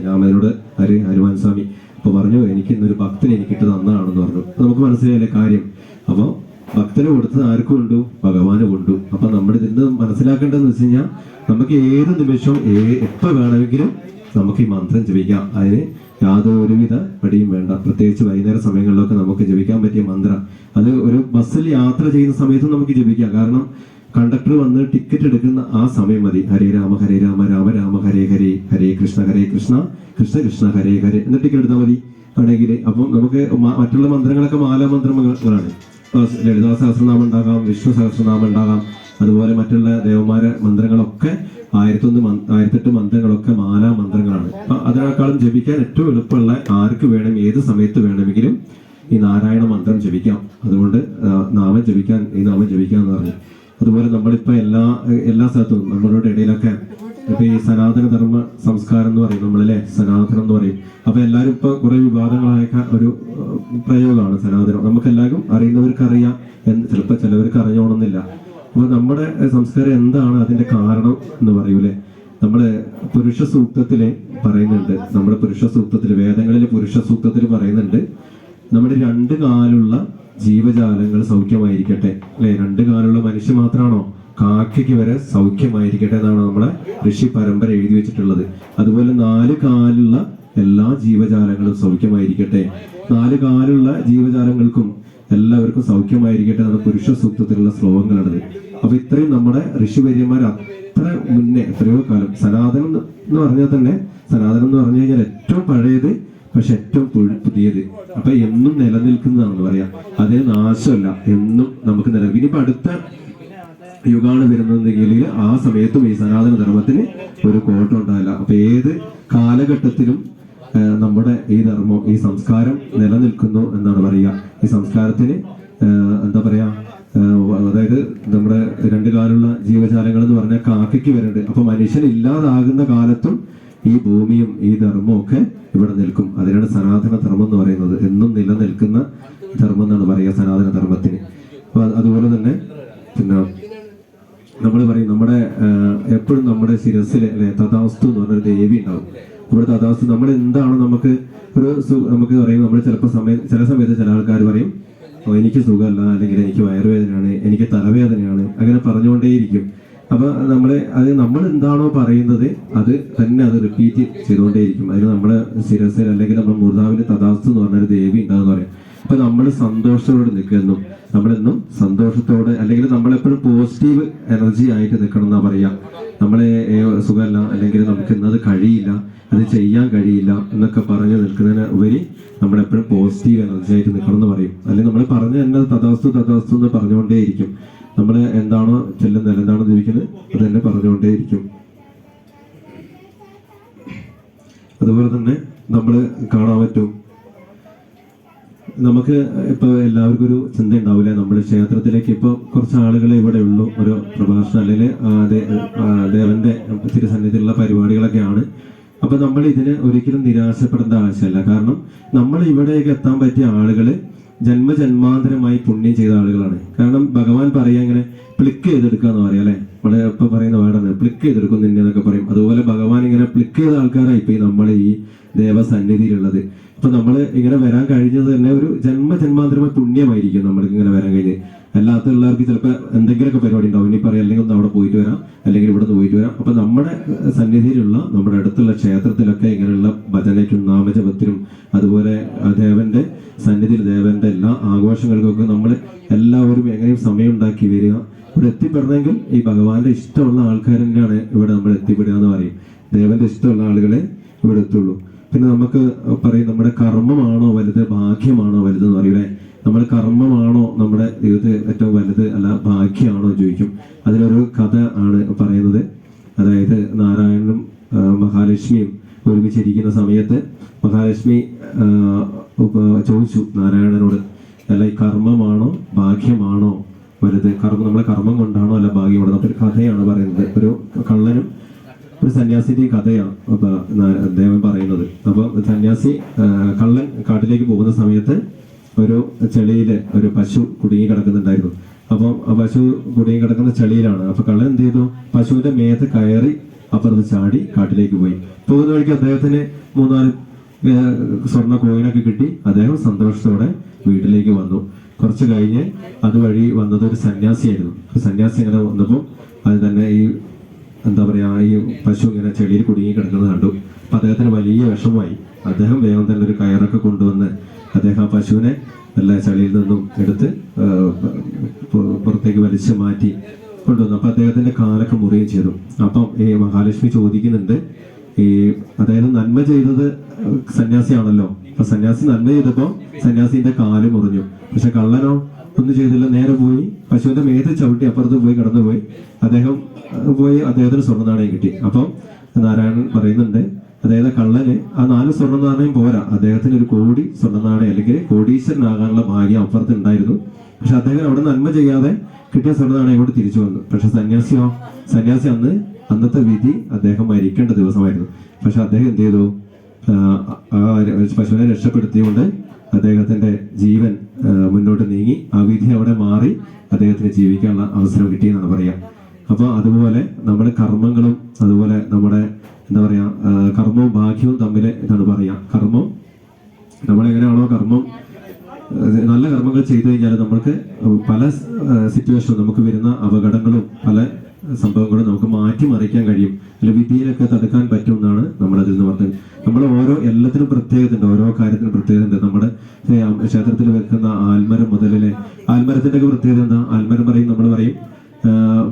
രാമനോട് ഹരി ഹനുമാൻ സ്വാമി അപ്പൊ പറഞ്ഞു എനിക്ക് ഇന്നൊരു ഭക്തൻ എനിക്കിട്ട് തന്നതാണെന്ന് പറഞ്ഞു. നമുക്ക് മനസ്സിലായില്ലേ കാര്യം? അപ്പൊ ഭക്തന് കൊടുത്തത് ആർക്കും ഉണ്ടു? ഭഗവാന് കൊണ്ടു. അപ്പൊ നമ്മൾ ഇതിന്ന് മനസ്സിലാക്കേണ്ടതെന്ന് വെച്ച് കഴിഞ്ഞാൽ നമുക്ക് ഏത് നിമിഷവും എപ്പോൾ എപ്പോ വേണമെങ്കിലും നമുക്ക് ഈ മന്ത്രം ജപിക്കാം. അതിന് യാതൊരുവിധ പടിയും വേണ്ട. പ്രത്യേകിച്ച് വൈകുന്നേര സമയങ്ങളിലൊക്കെ നമുക്ക് ജപിക്കാൻ പറ്റിയ മന്ത്രം. അത് ഒരു ബസ്സിൽ യാത്ര ചെയ്യുന്ന സമയത്തും നമുക്ക് ജപിക്കാം. കാരണം കണ്ടക്ടർ വന്ന് ടിക്കറ്റ് എടുക്കുന്ന ആ സമയം മതി. ഹരേ രാമ ഹരേ രാമ രാമ രാമ ഹരേ ഹരേ ഹരേ കൃഷ്ണ ഹരേ കൃഷ്ണ കൃഷ്ണ കൃഷ്ണ ഹരേ ഹരേ. എന്ന് ടിക്കറ്റ് എടുത്താൽ മതി. ആണെങ്കിൽ അപ്പം നമുക്ക് മറ്റുള്ള മന്ത്രങ്ങളൊക്കെ മാലാമന്ത്രങ്ങളാണ്. ലളിതാ സഹസ്രനാമം ഉണ്ടാകാം വിഷ്ണു സഹസ്രനാമം ഉണ്ടാകാം അതുപോലെ മറ്റുള്ള ദേവന്മാരെ മന്ത്രങ്ങളൊക്കെ ആയിരത്തൊന്ന് ആയിരത്തെട്ട് മന്ത്രങ്ങളൊക്കെ മാലാ മന്ത്രങ്ങളാണ്. അപ്പൊ അതിനേക്കാളും ജപിക്കാൻ ഏറ്റവും എളുപ്പമുള്ള ആർക്ക് വേണം ഏത് സമയത്ത് വേണമെങ്കിലും ഈ നാരായണ മന്ത്രം ജപിക്കാം. അതുകൊണ്ട് നാമം ജപിക്കാൻ ഈ നാമം ജപിക്കാന്ന് പറഞ്ഞു. അതുപോലെ നമ്മളിപ്പോ എല്ലാ എല്ലാ സ്ഥലത്തും നമ്മളുടെ ഇടയിലൊക്കെ ഇപ്പൊ ഈ സനാതന ധർമ്മ സംസ്കാരം എന്ന് പറയും നമ്മളല്ലേ? സനാതനം എന്ന് പറയും. അപ്പൊ എല്ലാവരും ഇപ്പൊ കുറെ വിവാദങ്ങളായ ഒരു പ്രയോഗമാണ് സനാതനം. നമുക്ക് എല്ലാവർക്കും അറിയുന്നവർക്ക് അറിയാം എന്ന് ചിലപ്പോൾ ചിലവർക്ക് അറിഞ്ഞോണമെന്നില്ല അപ്പൊ നമ്മുടെ സംസ്കാരം എന്താണ് അതിന്റെ കാരണം എന്ന് പറയൂലേ? നമ്മൾ പുരുഷ സൂക്തത്തിൽ പറയുന്നുണ്ട്. നമ്മുടെ പുരുഷ സൂക്തത്തിൽ വേദങ്ങളിൽ പുരുഷ സൂക്തത്തിൽ പറയുന്നുണ്ട്. നമ്മുടെ രണ്ട് കാലുള്ള ജീവജാലങ്ങൾ സൗഖ്യമായിരിക്കട്ടെ. അല്ലെ? രണ്ട് കാലുള്ള മനുഷ്യ മാത്രമാണോ കാക്കയ്ക്ക് വരെ സൗഖ്യമായിരിക്കട്ടെ എന്നാണ് നമ്മുടെ ഋഷി പരമ്പര എഴുതി വെച്ചിട്ടുള്ളത്. അതുപോലെ നാല് കാലുള്ള എല്ലാ ജീവജാലങ്ങളും സൗഖ്യമായിരിക്കട്ടെ. നാല് കാലുള്ള ജീവജാലങ്ങൾക്കും എല്ലാവർക്കും സൗഖ്യമായിരിക്കട്ടെ എന്നാണ് പുരുഷ സൂക്തത്തിലുള്ള ശ്ലോകങ്ങളാണ് അപ്പൊ ഇത്രയും നമ്മുടെ ഋഷിവര്യന്മാർ അത്ര മുന്നേ എത്രയോ കാലം സനാതനം എന്ന് പറഞ്ഞാൽ തന്നെ സനാതനം എന്ന് പറഞ്ഞു കഴിഞ്ഞാൽ ഏറ്റവും പഴയത് പക്ഷെ ഏറ്റവും പുതിയത്. അപ്പൊ എന്നും നിലനിൽക്കുന്നതാണെന്ന് പറയാം. അതിന് നാശമല്ല എന്നും നമുക്ക് നിലനിൽക്കും. ഇനിയിപ്പോ അടുത്ത യുഗമാണ് വരുന്നതെങ്കിൽ ആ സമയത്തും ഈ സനാതന ധർമ്മത്തിന് ഒരു കോട്ടം ഉണ്ടാവില്ല. അപ്പൊ ഏത് കാലഘട്ടത്തിലും നമ്മുടെ ഈ ധർമ്മം ഈ സംസ്കാരം നിലനിൽക്കുന്നു എന്നാണ് പറയുക. ഈ സംസ്കാരത്തിന് എന്താ പറയാ അതായത് നമ്മുടെ രണ്ട് കാലുള്ള ജീവജാലങ്ങൾ എന്ന് പറഞ്ഞാൽ കാക്കയ്ക്ക് വരുന്നുണ്ട് അപ്പൊ മനുഷ്യൻ ഇല്ലാതാകുന്ന കാലത്തും ഈ ഭൂമിയും ഈ ധർമ്മവും ഒക്കെ ഇവിടെ നിൽക്കും. അതിനാണ് സനാതന ധർമ്മം എന്ന് പറയുന്നത്. എന്നും നിലനിൽക്കുന്ന ധർമ്മം എന്നാണ് പറയുക സനാതന ധർമ്മത്തിന്. അതുപോലെ തന്നെ പിന്നെ നമ്മൾ പറയും നമ്മുടെ എപ്പോഴും നമ്മുടെ ശിരസിൽ അല്ലെ തഥാസ്തു എന്ന് പറഞ്ഞൊരു ദേവി ഉണ്ടാവും. നമ്മുടെ തഥാസ്തു നമ്മൾ എന്താണ് നമുക്ക് ഒരു നമുക്ക് പറയും നമ്മൾ ചിലപ്പോൾ സമയം ചില സമയത്ത് ചില ആൾക്കാർ പറയും "ഓ, എനിക്ക് സുഖമല്ല അല്ലെങ്കിൽ എനിക്ക് വയറുവേദനയാണ് എനിക്ക് തലവേദനയാണ് അങ്ങനെ പറഞ്ഞുകൊണ്ടേയിരിക്കും. അപ്പൊ നമ്മൾ അത് നമ്മൾ എന്താണോ പറയുന്നത് അത് തന്നെ അത് റിപ്പീറ്റ് ചെയ്തുകൊണ്ടേയിരിക്കും. അതിന് നമ്മുടെ ശിരസിൽ അല്ലെങ്കിൽ നമ്മുടെ മുർദാവിന്റെ തഥാസ്തു എന്ന് പറഞ്ഞൊരു ദേവി ഉണ്ടാകുന്ന പറയും. അപ്പൊ നമ്മൾ സന്തോഷത്തോടെ നിൽക്കുന്നു നമ്മളെന്നും സന്തോഷത്തോടെ അല്ലെങ്കിൽ നമ്മളെപ്പോഴും പോസിറ്റീവ് എനർജി ആയിട്ട് നിൽക്കണം എന്നാ പറയാ. നമ്മളെ സുഖമല്ല അല്ലെങ്കിൽ നമുക്ക് ഇന്നത് കഴിയില്ല അത് ചെയ്യാൻ കഴിയില്ല എന്നൊക്കെ പറഞ്ഞ് നിൽക്കുന്നതിന് ഉപരി നമ്മളെപ്പോഴും പോസിറ്റീവ് എനർജി ആയിട്ട് നിൽക്കണം എന്ന് പറയും. അല്ലെങ്കിൽ നമ്മൾ പറഞ്ഞു തന്നെ തഥാസ്തു തഥാസ്തു എന്ന് പറഞ്ഞുകൊണ്ടേയിരിക്കും. നമ്മൾ എന്താണോ ചെല്ലുന്നത് എന്താണോ ജീവിക്കുന്നത് അത് തന്നെ പറഞ്ഞുകൊണ്ടേയിരിക്കും. അതുപോലെ തന്നെ നമ്മൾ കാണാൻ പറ്റും. നമുക്ക് ഇപ്പൊ എല്ലാവർക്കും ഒരു ചിന്ത ഉണ്ടാവില്ല. നമ്മുടെ ക്ഷേത്രത്തിലേക്ക് ഇപ്പൊ കുറച്ച് ആളുകളെ ഇവിടെ ഉള്ളൂ. ഒരു പ്രഭാഷണം അല്ലെങ്കിൽ ദേവന്റെ തിരുസന്നിധിയിലുള്ള പരിപാടികളൊക്കെയാണ്. അപ്പൊ നമ്മൾ ഇതിന് ഒരിക്കലും നിരാശപ്പെടേണ്ട ആവശ്യമല്ല. കാരണം നമ്മൾ ഇവിടേക്ക് എത്താൻ പറ്റിയ ആളുകൾ ജന്മജന്മാന്തരമായി പുണ്യം ചെയ്ത ആളുകളാണ്. കാരണം ഭഗവാൻ പറയാ ഇങ്ങനെ പ്ലിക്ക് ചെയ്തെടുക്കാന്ന് പറയാം അല്ലെ? നമ്മളെ ഇപ്പൊ പറയുന്ന വേടാണ് പ്ലിക്ക് ചെയ്തെടുക്കും എന്നൊക്കെ പറയും. അതുപോലെ ഭഗവാൻ ഇങ്ങനെ പ്ലിക്ക് ചെയ്ത ആൾക്കാരായി ഇപ്പൊ നമ്മൾ ഈ ദേവസന്നിധിയിലുള്ളത്. ഇപ്പൊ നമ്മൾ ഇങ്ങനെ വരാൻ കഴിഞ്ഞത് തന്നെ ഒരു ജന്മ ജന്മാന്തരമായ പുണ്യമായിരിക്കും നമ്മൾക്ക് ഇങ്ങനെ വരാൻ കഴിഞ്ഞത് അല്ലാത്തുള്ളവർക്ക് ചിലപ്പോൾ എന്തെങ്കിലുമൊക്കെ പരിപാടി ഉണ്ടാവും. ഇനി പറയാം അല്ലെങ്കിൽ ഒന്ന് അവിടെ പോയിട്ട് വരാം അല്ലെങ്കിൽ ഇവിടെ നിന്ന് പോയിട്ട് വരാം. അപ്പൊ നമ്മുടെ സന്നിധിയിലുള്ള നമ്മുടെ അടുത്തുള്ള ക്ഷേത്രത്തിലൊക്കെ ഇങ്ങനെയുള്ള ഭജനയ്ക്കും നാമജപത്തിനും അതുപോലെ ദേവന്റെ സന്നിധിയിൽ ദേവന്റെ എല്ലാ ആഘോഷങ്ങൾക്കൊക്കെ നമ്മൾ എല്ലാവരും എങ്ങനെയും സമയം ഉണ്ടാക്കി വരിക. ഇവിടെ എത്തിപ്പെടണമെങ്കിൽ ഈ ഭഗവാന്റെ ഇഷ്ടമുള്ള ആൾക്കാർ തന്നെയാണ് ഇവിടെ നമ്മൾ എത്തിപ്പെടുക എന്ന് പറയും. ദേവന്റെ ഇഷ്ടമുള്ള ആളുകളെ ഇവിടെ എത്തുള്ളൂ. പിന്നെ നമുക്ക് പറയും നമ്മുടെ കർമ്മമാണോ വലുത് ഭാഗ്യമാണോ വലുത് എന്ന് പറയൂലേ നമ്മുടെ കർമ്മമാണോ നമ്മുടെ ജീവിതത്തിൽ ഏറ്റവും വലുത് അല്ല ഭാഗ്യമാണോ ചോദിക്കും. അതിലൊരു കഥ ആണ് പറയുന്നത്. അതായത് നാരായണനും മഹാലക്ഷ്മിയും ഒരുമിച്ചിരിക്കുന്ന സമയത്ത് മഹാലക്ഷ്മി ചോദിച്ചു നാരായണനോട് അല്ല ഈ കർമ്മമാണോ ഭാഗ്യമാണോ വലുത്? കർമ്മം നമ്മളെ കർമ്മം കൊണ്ടാണോ അല്ല ഭാഗ്യം കൊണ്ടാണോ അപ്പൊ ഒരു കഥയാണ് പറയുന്നത്. ഒരു കള്ളനും ഒരു സന്യാസിന്റെ കഥയാണ് ദേവൻ പറയുന്നത്. അപ്പൊ സന്യാസി കള്ളൻ കാട്ടിലേക്ക് പോകുന്ന സമയത്ത് ഒരു ചെളിയിൽ ഒരു പശു കുടുങ്ങി കിടക്കുന്നുണ്ടായിരുന്നു. അപ്പം ആ പശു കുടുങ്ങി കിടക്കുന്ന ചെളിയിലാണ്. അപ്പൊ കള്ളൻ എന്ത് ചെയ്തു? പശുവിന്റെ മേത്ത് കയറി അപ്പുറത്ത് ചാടി കാട്ടിലേക്ക് പോയി. പോകുന്ന വഴിക്ക് അദ്ദേഹത്തിന് മൂന്നാൽ സ്വർണ കോയിനൊക്കെ കിട്ടി. അദ്ദേഹം സന്തോഷത്തോടെ വീട്ടിലേക്ക് വന്നു. കുറച്ച് കഴിഞ്ഞ് അതുവഴി വന്നത് ഒരു സന്യാസിയായിരുന്നു. സന്യാസി ഇങ്ങനെ വന്നപ്പോൾ അത് തന്നെ ഈ എന്താ പറയാ ഈ പശു ഇങ്ങനെ ചെളിയിൽ കുടുങ്ങി കിടക്കുന്നത് കണ്ടു. അപ്പൊ അദ്ദേഹത്തിന് വലിയ വിഷമമായി. അദ്ദേഹം വേഗം തന്നെ ഒരു കയറൊക്കെ കൊണ്ടുവന്ന് അദ്ദേഹം ആ പശുവിനെ നല്ല ചളിയിൽ നിന്നും എടുത്ത് പുറത്തേക്ക് വലിച്ചു മാറ്റി കൊണ്ടുവന്നു. അപ്പൊ അദ്ദേഹത്തിന്റെ കാലൊക്കെ മുറിയുകയും ചെയ്തു. അപ്പം ഈ മഹാലക്ഷ്മി ചോദിക്കുന്നുണ്ട് ഈ അദ്ദേഹം നന്മ ചെയ്തത് സന്യാസിയാണല്ലോ. അപ്പൊ സന്യാസി നന്മ ചെയ്തപ്പോൾ സന്യാസിന്റെ കാൽ മുറിഞ്ഞു. പക്ഷെ കള്ളനോ ഒന്നും ചെയ്തില്ല. നേരെ പോയി. പശുവിന്റെ മേത്ത് ചവിട്ടി അപ്പുറത്ത് പോയി കടന്നുപോയി. അദ്ദേഹം പോയി അദ്ദേഹത്തിന് സ്വർണ നാണയം കിട്ടി. അപ്പം നാരായണൻ പറയുന്നുണ്ട് അതായത് കള്ളന് ആ നാല് സ്വർണനാണയം പോരാ. അദ്ദേഹത്തിന് ഒരു കോടി സ്വർണ നാണയം അല്ലെങ്കിൽ കോടീശ്വരനാകാനുള്ള ഭാഗ്യം അപ്പുറത്ത് ഉണ്ടായിരുന്നു. പക്ഷെ അദ്ദേഹം അവിടെ നന്മ ചെയ്യാതെ കിട്ടിയ സ്വർണ നാണയം കൂടി തിരിച്ചു വന്നു. പക്ഷെ സന്യാസിയോ സന്യാസി അന്ന് അന്നത്തെ വിധി അദ്ദേഹം മരിക്കേണ്ട ദിവസമായിരുന്നു. പക്ഷെ അദ്ദേഹം എന്ത് ചെയ്തു? പശുവിനെ രക്ഷപ്പെടുത്തിയുകൊണ്ട് അദ്ദേഹത്തിന്റെ ജീവൻ മുന്നോട്ട് നീങ്ങി ആ വിധി അവിടെ മാറി അദ്ദേഹത്തിന് ജീവിക്കാനുള്ള അവസരം കിട്ടിയെന്നാണ് പറയാ. അപ്പോൾ അതുപോലെ നമ്മുടെ കർമ്മങ്ങളും അതുപോലെ നമ്മുടെ എന്താ പറയുക കർമ്മവും ഭാഗ്യവും തമ്മിൽ ഇതാണ് പറയാ. കർമ്മം നമ്മളെങ്ങനെയാണോ കർമ്മം നല്ല കർമ്മങ്ങൾ ചെയ്തു കഴിഞ്ഞാൽ നമ്മൾക്ക് പല സിറ്റുവേഷനും നമുക്ക് വരുന്ന അപകടങ്ങളും പല സംഭവങ്ങളും നമുക്ക് മാറ്റിമറിക്കാൻ കഴിയും. അല്ലെ വിധിയിലൊക്കെ തടുക്കാൻ പറ്റും എന്നാണ് നമ്മൾ അതിൽ നിന്ന് പറഞ്ഞത്. നമ്മൾ ഓരോ എല്ലാത്തിനും പ്രത്യേകത ഉണ്ട് ഓരോ കാര്യത്തിനും പ്രത്യേകത ഉണ്ട് നമ്മുടെ ക്ഷേത്രത്തിൽ വെക്കുന്ന ആൽമരം മുതലിലെ ആൽമരത്തിന്റെ ഒക്കെ പ്രത്യേകത എന്താ? ആൽമരം പറയും നമ്മൾ പറയും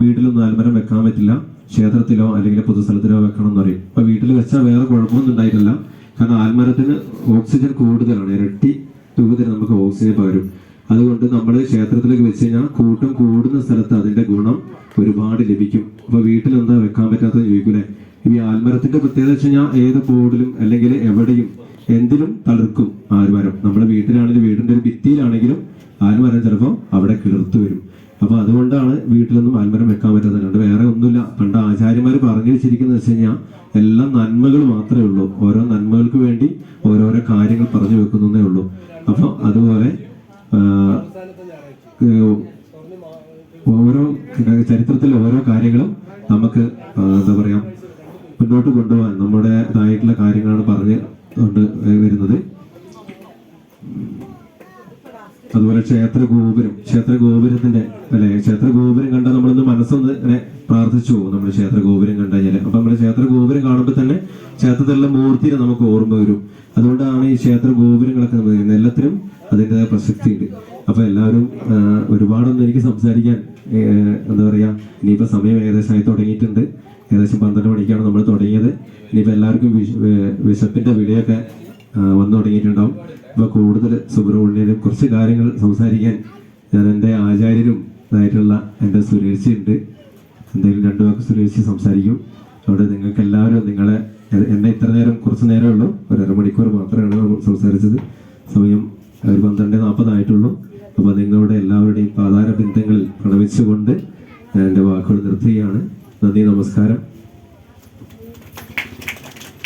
വീട്ടിലൊന്നും ആൽമരം വെക്കാൻ പറ്റില്ല. ക്ഷേത്രത്തിലോ അല്ലെങ്കിൽ പൊതുസ്ഥലത്തിലോ വെക്കണം എന്ന് പറയും. അപ്പൊ വീട്ടിൽ വെച്ചാൽ വേറെ കുഴപ്പമൊന്നും ഉണ്ടായിട്ടില്ല. കാരണം ആൽമരത്തിന് ഓക്സിജൻ കൂടുതലാണ്. ഇരട്ടി രൂപത്തിൽ നമുക്ക് ഓക്സിജൻ പകരും. അതുകൊണ്ട് നമ്മൾ ക്ഷേത്രത്തിലേക്ക് വെച്ച് കഴിഞ്ഞാൽ കൂട്ടം കൂടുന്ന സ്ഥലത്ത് അതിന്റെ ഗുണം ഒരുപാട് ലഭിക്കും. അപ്പൊ വീട്ടിൽ എന്താ വെക്കാൻ പറ്റാത്തത് ചോദിക്കൂലേ? ഈ ആൽമരത്തിന്റെ പ്രത്യേകത വെച്ച് കഴിഞ്ഞാൽ ഏത് ബോർഡിലും അല്ലെങ്കിൽ എവിടെയും എന്തിലും തളിർക്കും ആൽമരം. നമ്മുടെ വീട്ടിലാണെങ്കിലും വീടിന്റെ ഒരു ഭിത്തിയിലാണെങ്കിലും ആൽമരം ചിലപ്പോൾ അവിടെ കിളിർത്തു വരും. അപ്പൊ അതുകൊണ്ടാണ് വീട്ടിലൊന്നും ആൽമരം വെക്കാൻ പറ്റാത്തതുണ്ട് വേറെ ഒന്നുമില്ല. പണ്ട് ആചാര്യന്മാർ പറഞ്ഞു വെച്ചിരിക്കുന്നത് വെച്ച് കഴിഞ്ഞാൽ എല്ലാ നന്മകൾ മാത്രമേ ഉള്ളൂ. ഓരോ നന്മകൾക്ക് വേണ്ടി ഓരോരോ കാര്യങ്ങൾ പറഞ്ഞു വെക്കുന്നതേ ഉള്ളൂ. അപ്പൊ അതുപോലെ ഓരോ ചരിത്രത്തിൽ ഓരോ കാര്യങ്ങളും നമുക്ക് എന്താ പറയാ മുന്നോട്ട് കൊണ്ടുപോകാൻ നമ്മുടേതായിട്ടുള്ള കാര്യങ്ങളാണ് പറഞ്ഞ് കൊണ്ട് വരുന്നത്. അതുപോലെ ക്ഷേത്ര ഗോപുരം ക്ഷേത്ര ഗോപുരത്തിന്റെ അല്ലെ ക്ഷേത്ര ഗോപുരം കണ്ട നമ്മളൊന്ന് മനസ്സൊന്ന് ഇങ്ങനെ പ്രാർത്ഥിച്ചു പോകും നമ്മൾ ക്ഷേത്ര ഗോപുരം കണ്ടു കഴിഞ്ഞാൽ അപ്പൊ നമ്മുടെ ക്ഷേത്ര ഗോപുരം കാണുമ്പോൾ തന്നെ ക്ഷേത്രത്തിലുള്ള മൂർത്തിനെ നമുക്ക് ഓർമ്മ വരും. അതുകൊണ്ടാണ് ഈ ക്ഷേത്ര ഗോപുരങ്ങളൊക്കെ എല്ലാത്തിനും അതിന്റെതായ പ്രസക്തി ഉണ്ട് അപ്പൊ എല്ലാവരും ഒരുപാടൊന്നും എനിക്ക് സംസാരിക്കാൻ എന്താ പറയാ ഇനിയിപ്പോ സമയം ആയി തുടങ്ങിയിട്ടുണ്ട്. ഏകദേശം പന്ത്രണ്ട് മണിക്കാണ് നമ്മൾ തുടങ്ങിയത്. ഇനിയിപ്പോ എല്ലാവർക്കും വിശ- വിശപ്പിന്റെ വിളിയൊക്കെ വന്നു തുടങ്ങിയിട്ടുണ്ടാവും. അപ്പോൾ കൂടുതൽ സുബ്രഹ്മണ്യനും കുറച്ച് കാര്യങ്ങൾ സംസാരിക്കാൻ ഞാൻ എന്റെ ആചാര്യരും ഇതായിട്ടുള്ള എന്റെ സുരേഷി ഉണ്ട് എന്തെങ്കിലും രണ്ടു വാക്ക് സുരേഷി സംസാരിക്കും. അവിടെ നിങ്ങൾക്ക് എല്ലാവരും നിങ്ങളെ എന്നെ ഇത്ര നേരം കുറച്ച് നേരമേ ഉള്ളൂ. ഒരു അരമണിക്കൂർ മാത്രമാണ് സംസാരിച്ചത്. സമയം ഒരു പന്ത്രണ്ട് നാൽപ്പതായിട്ടുള്ളൂ. അപ്പോൾ നിങ്ങളുടെ എല്ലാവരുടെയും പാതാര ബിന്ദങ്ങളിൽ പ്രണമിച്ചുകൊണ്ട് എന്റെ വാക്കുകൾ നിർത്തുകയാണ്. നന്ദി നമസ്കാരം.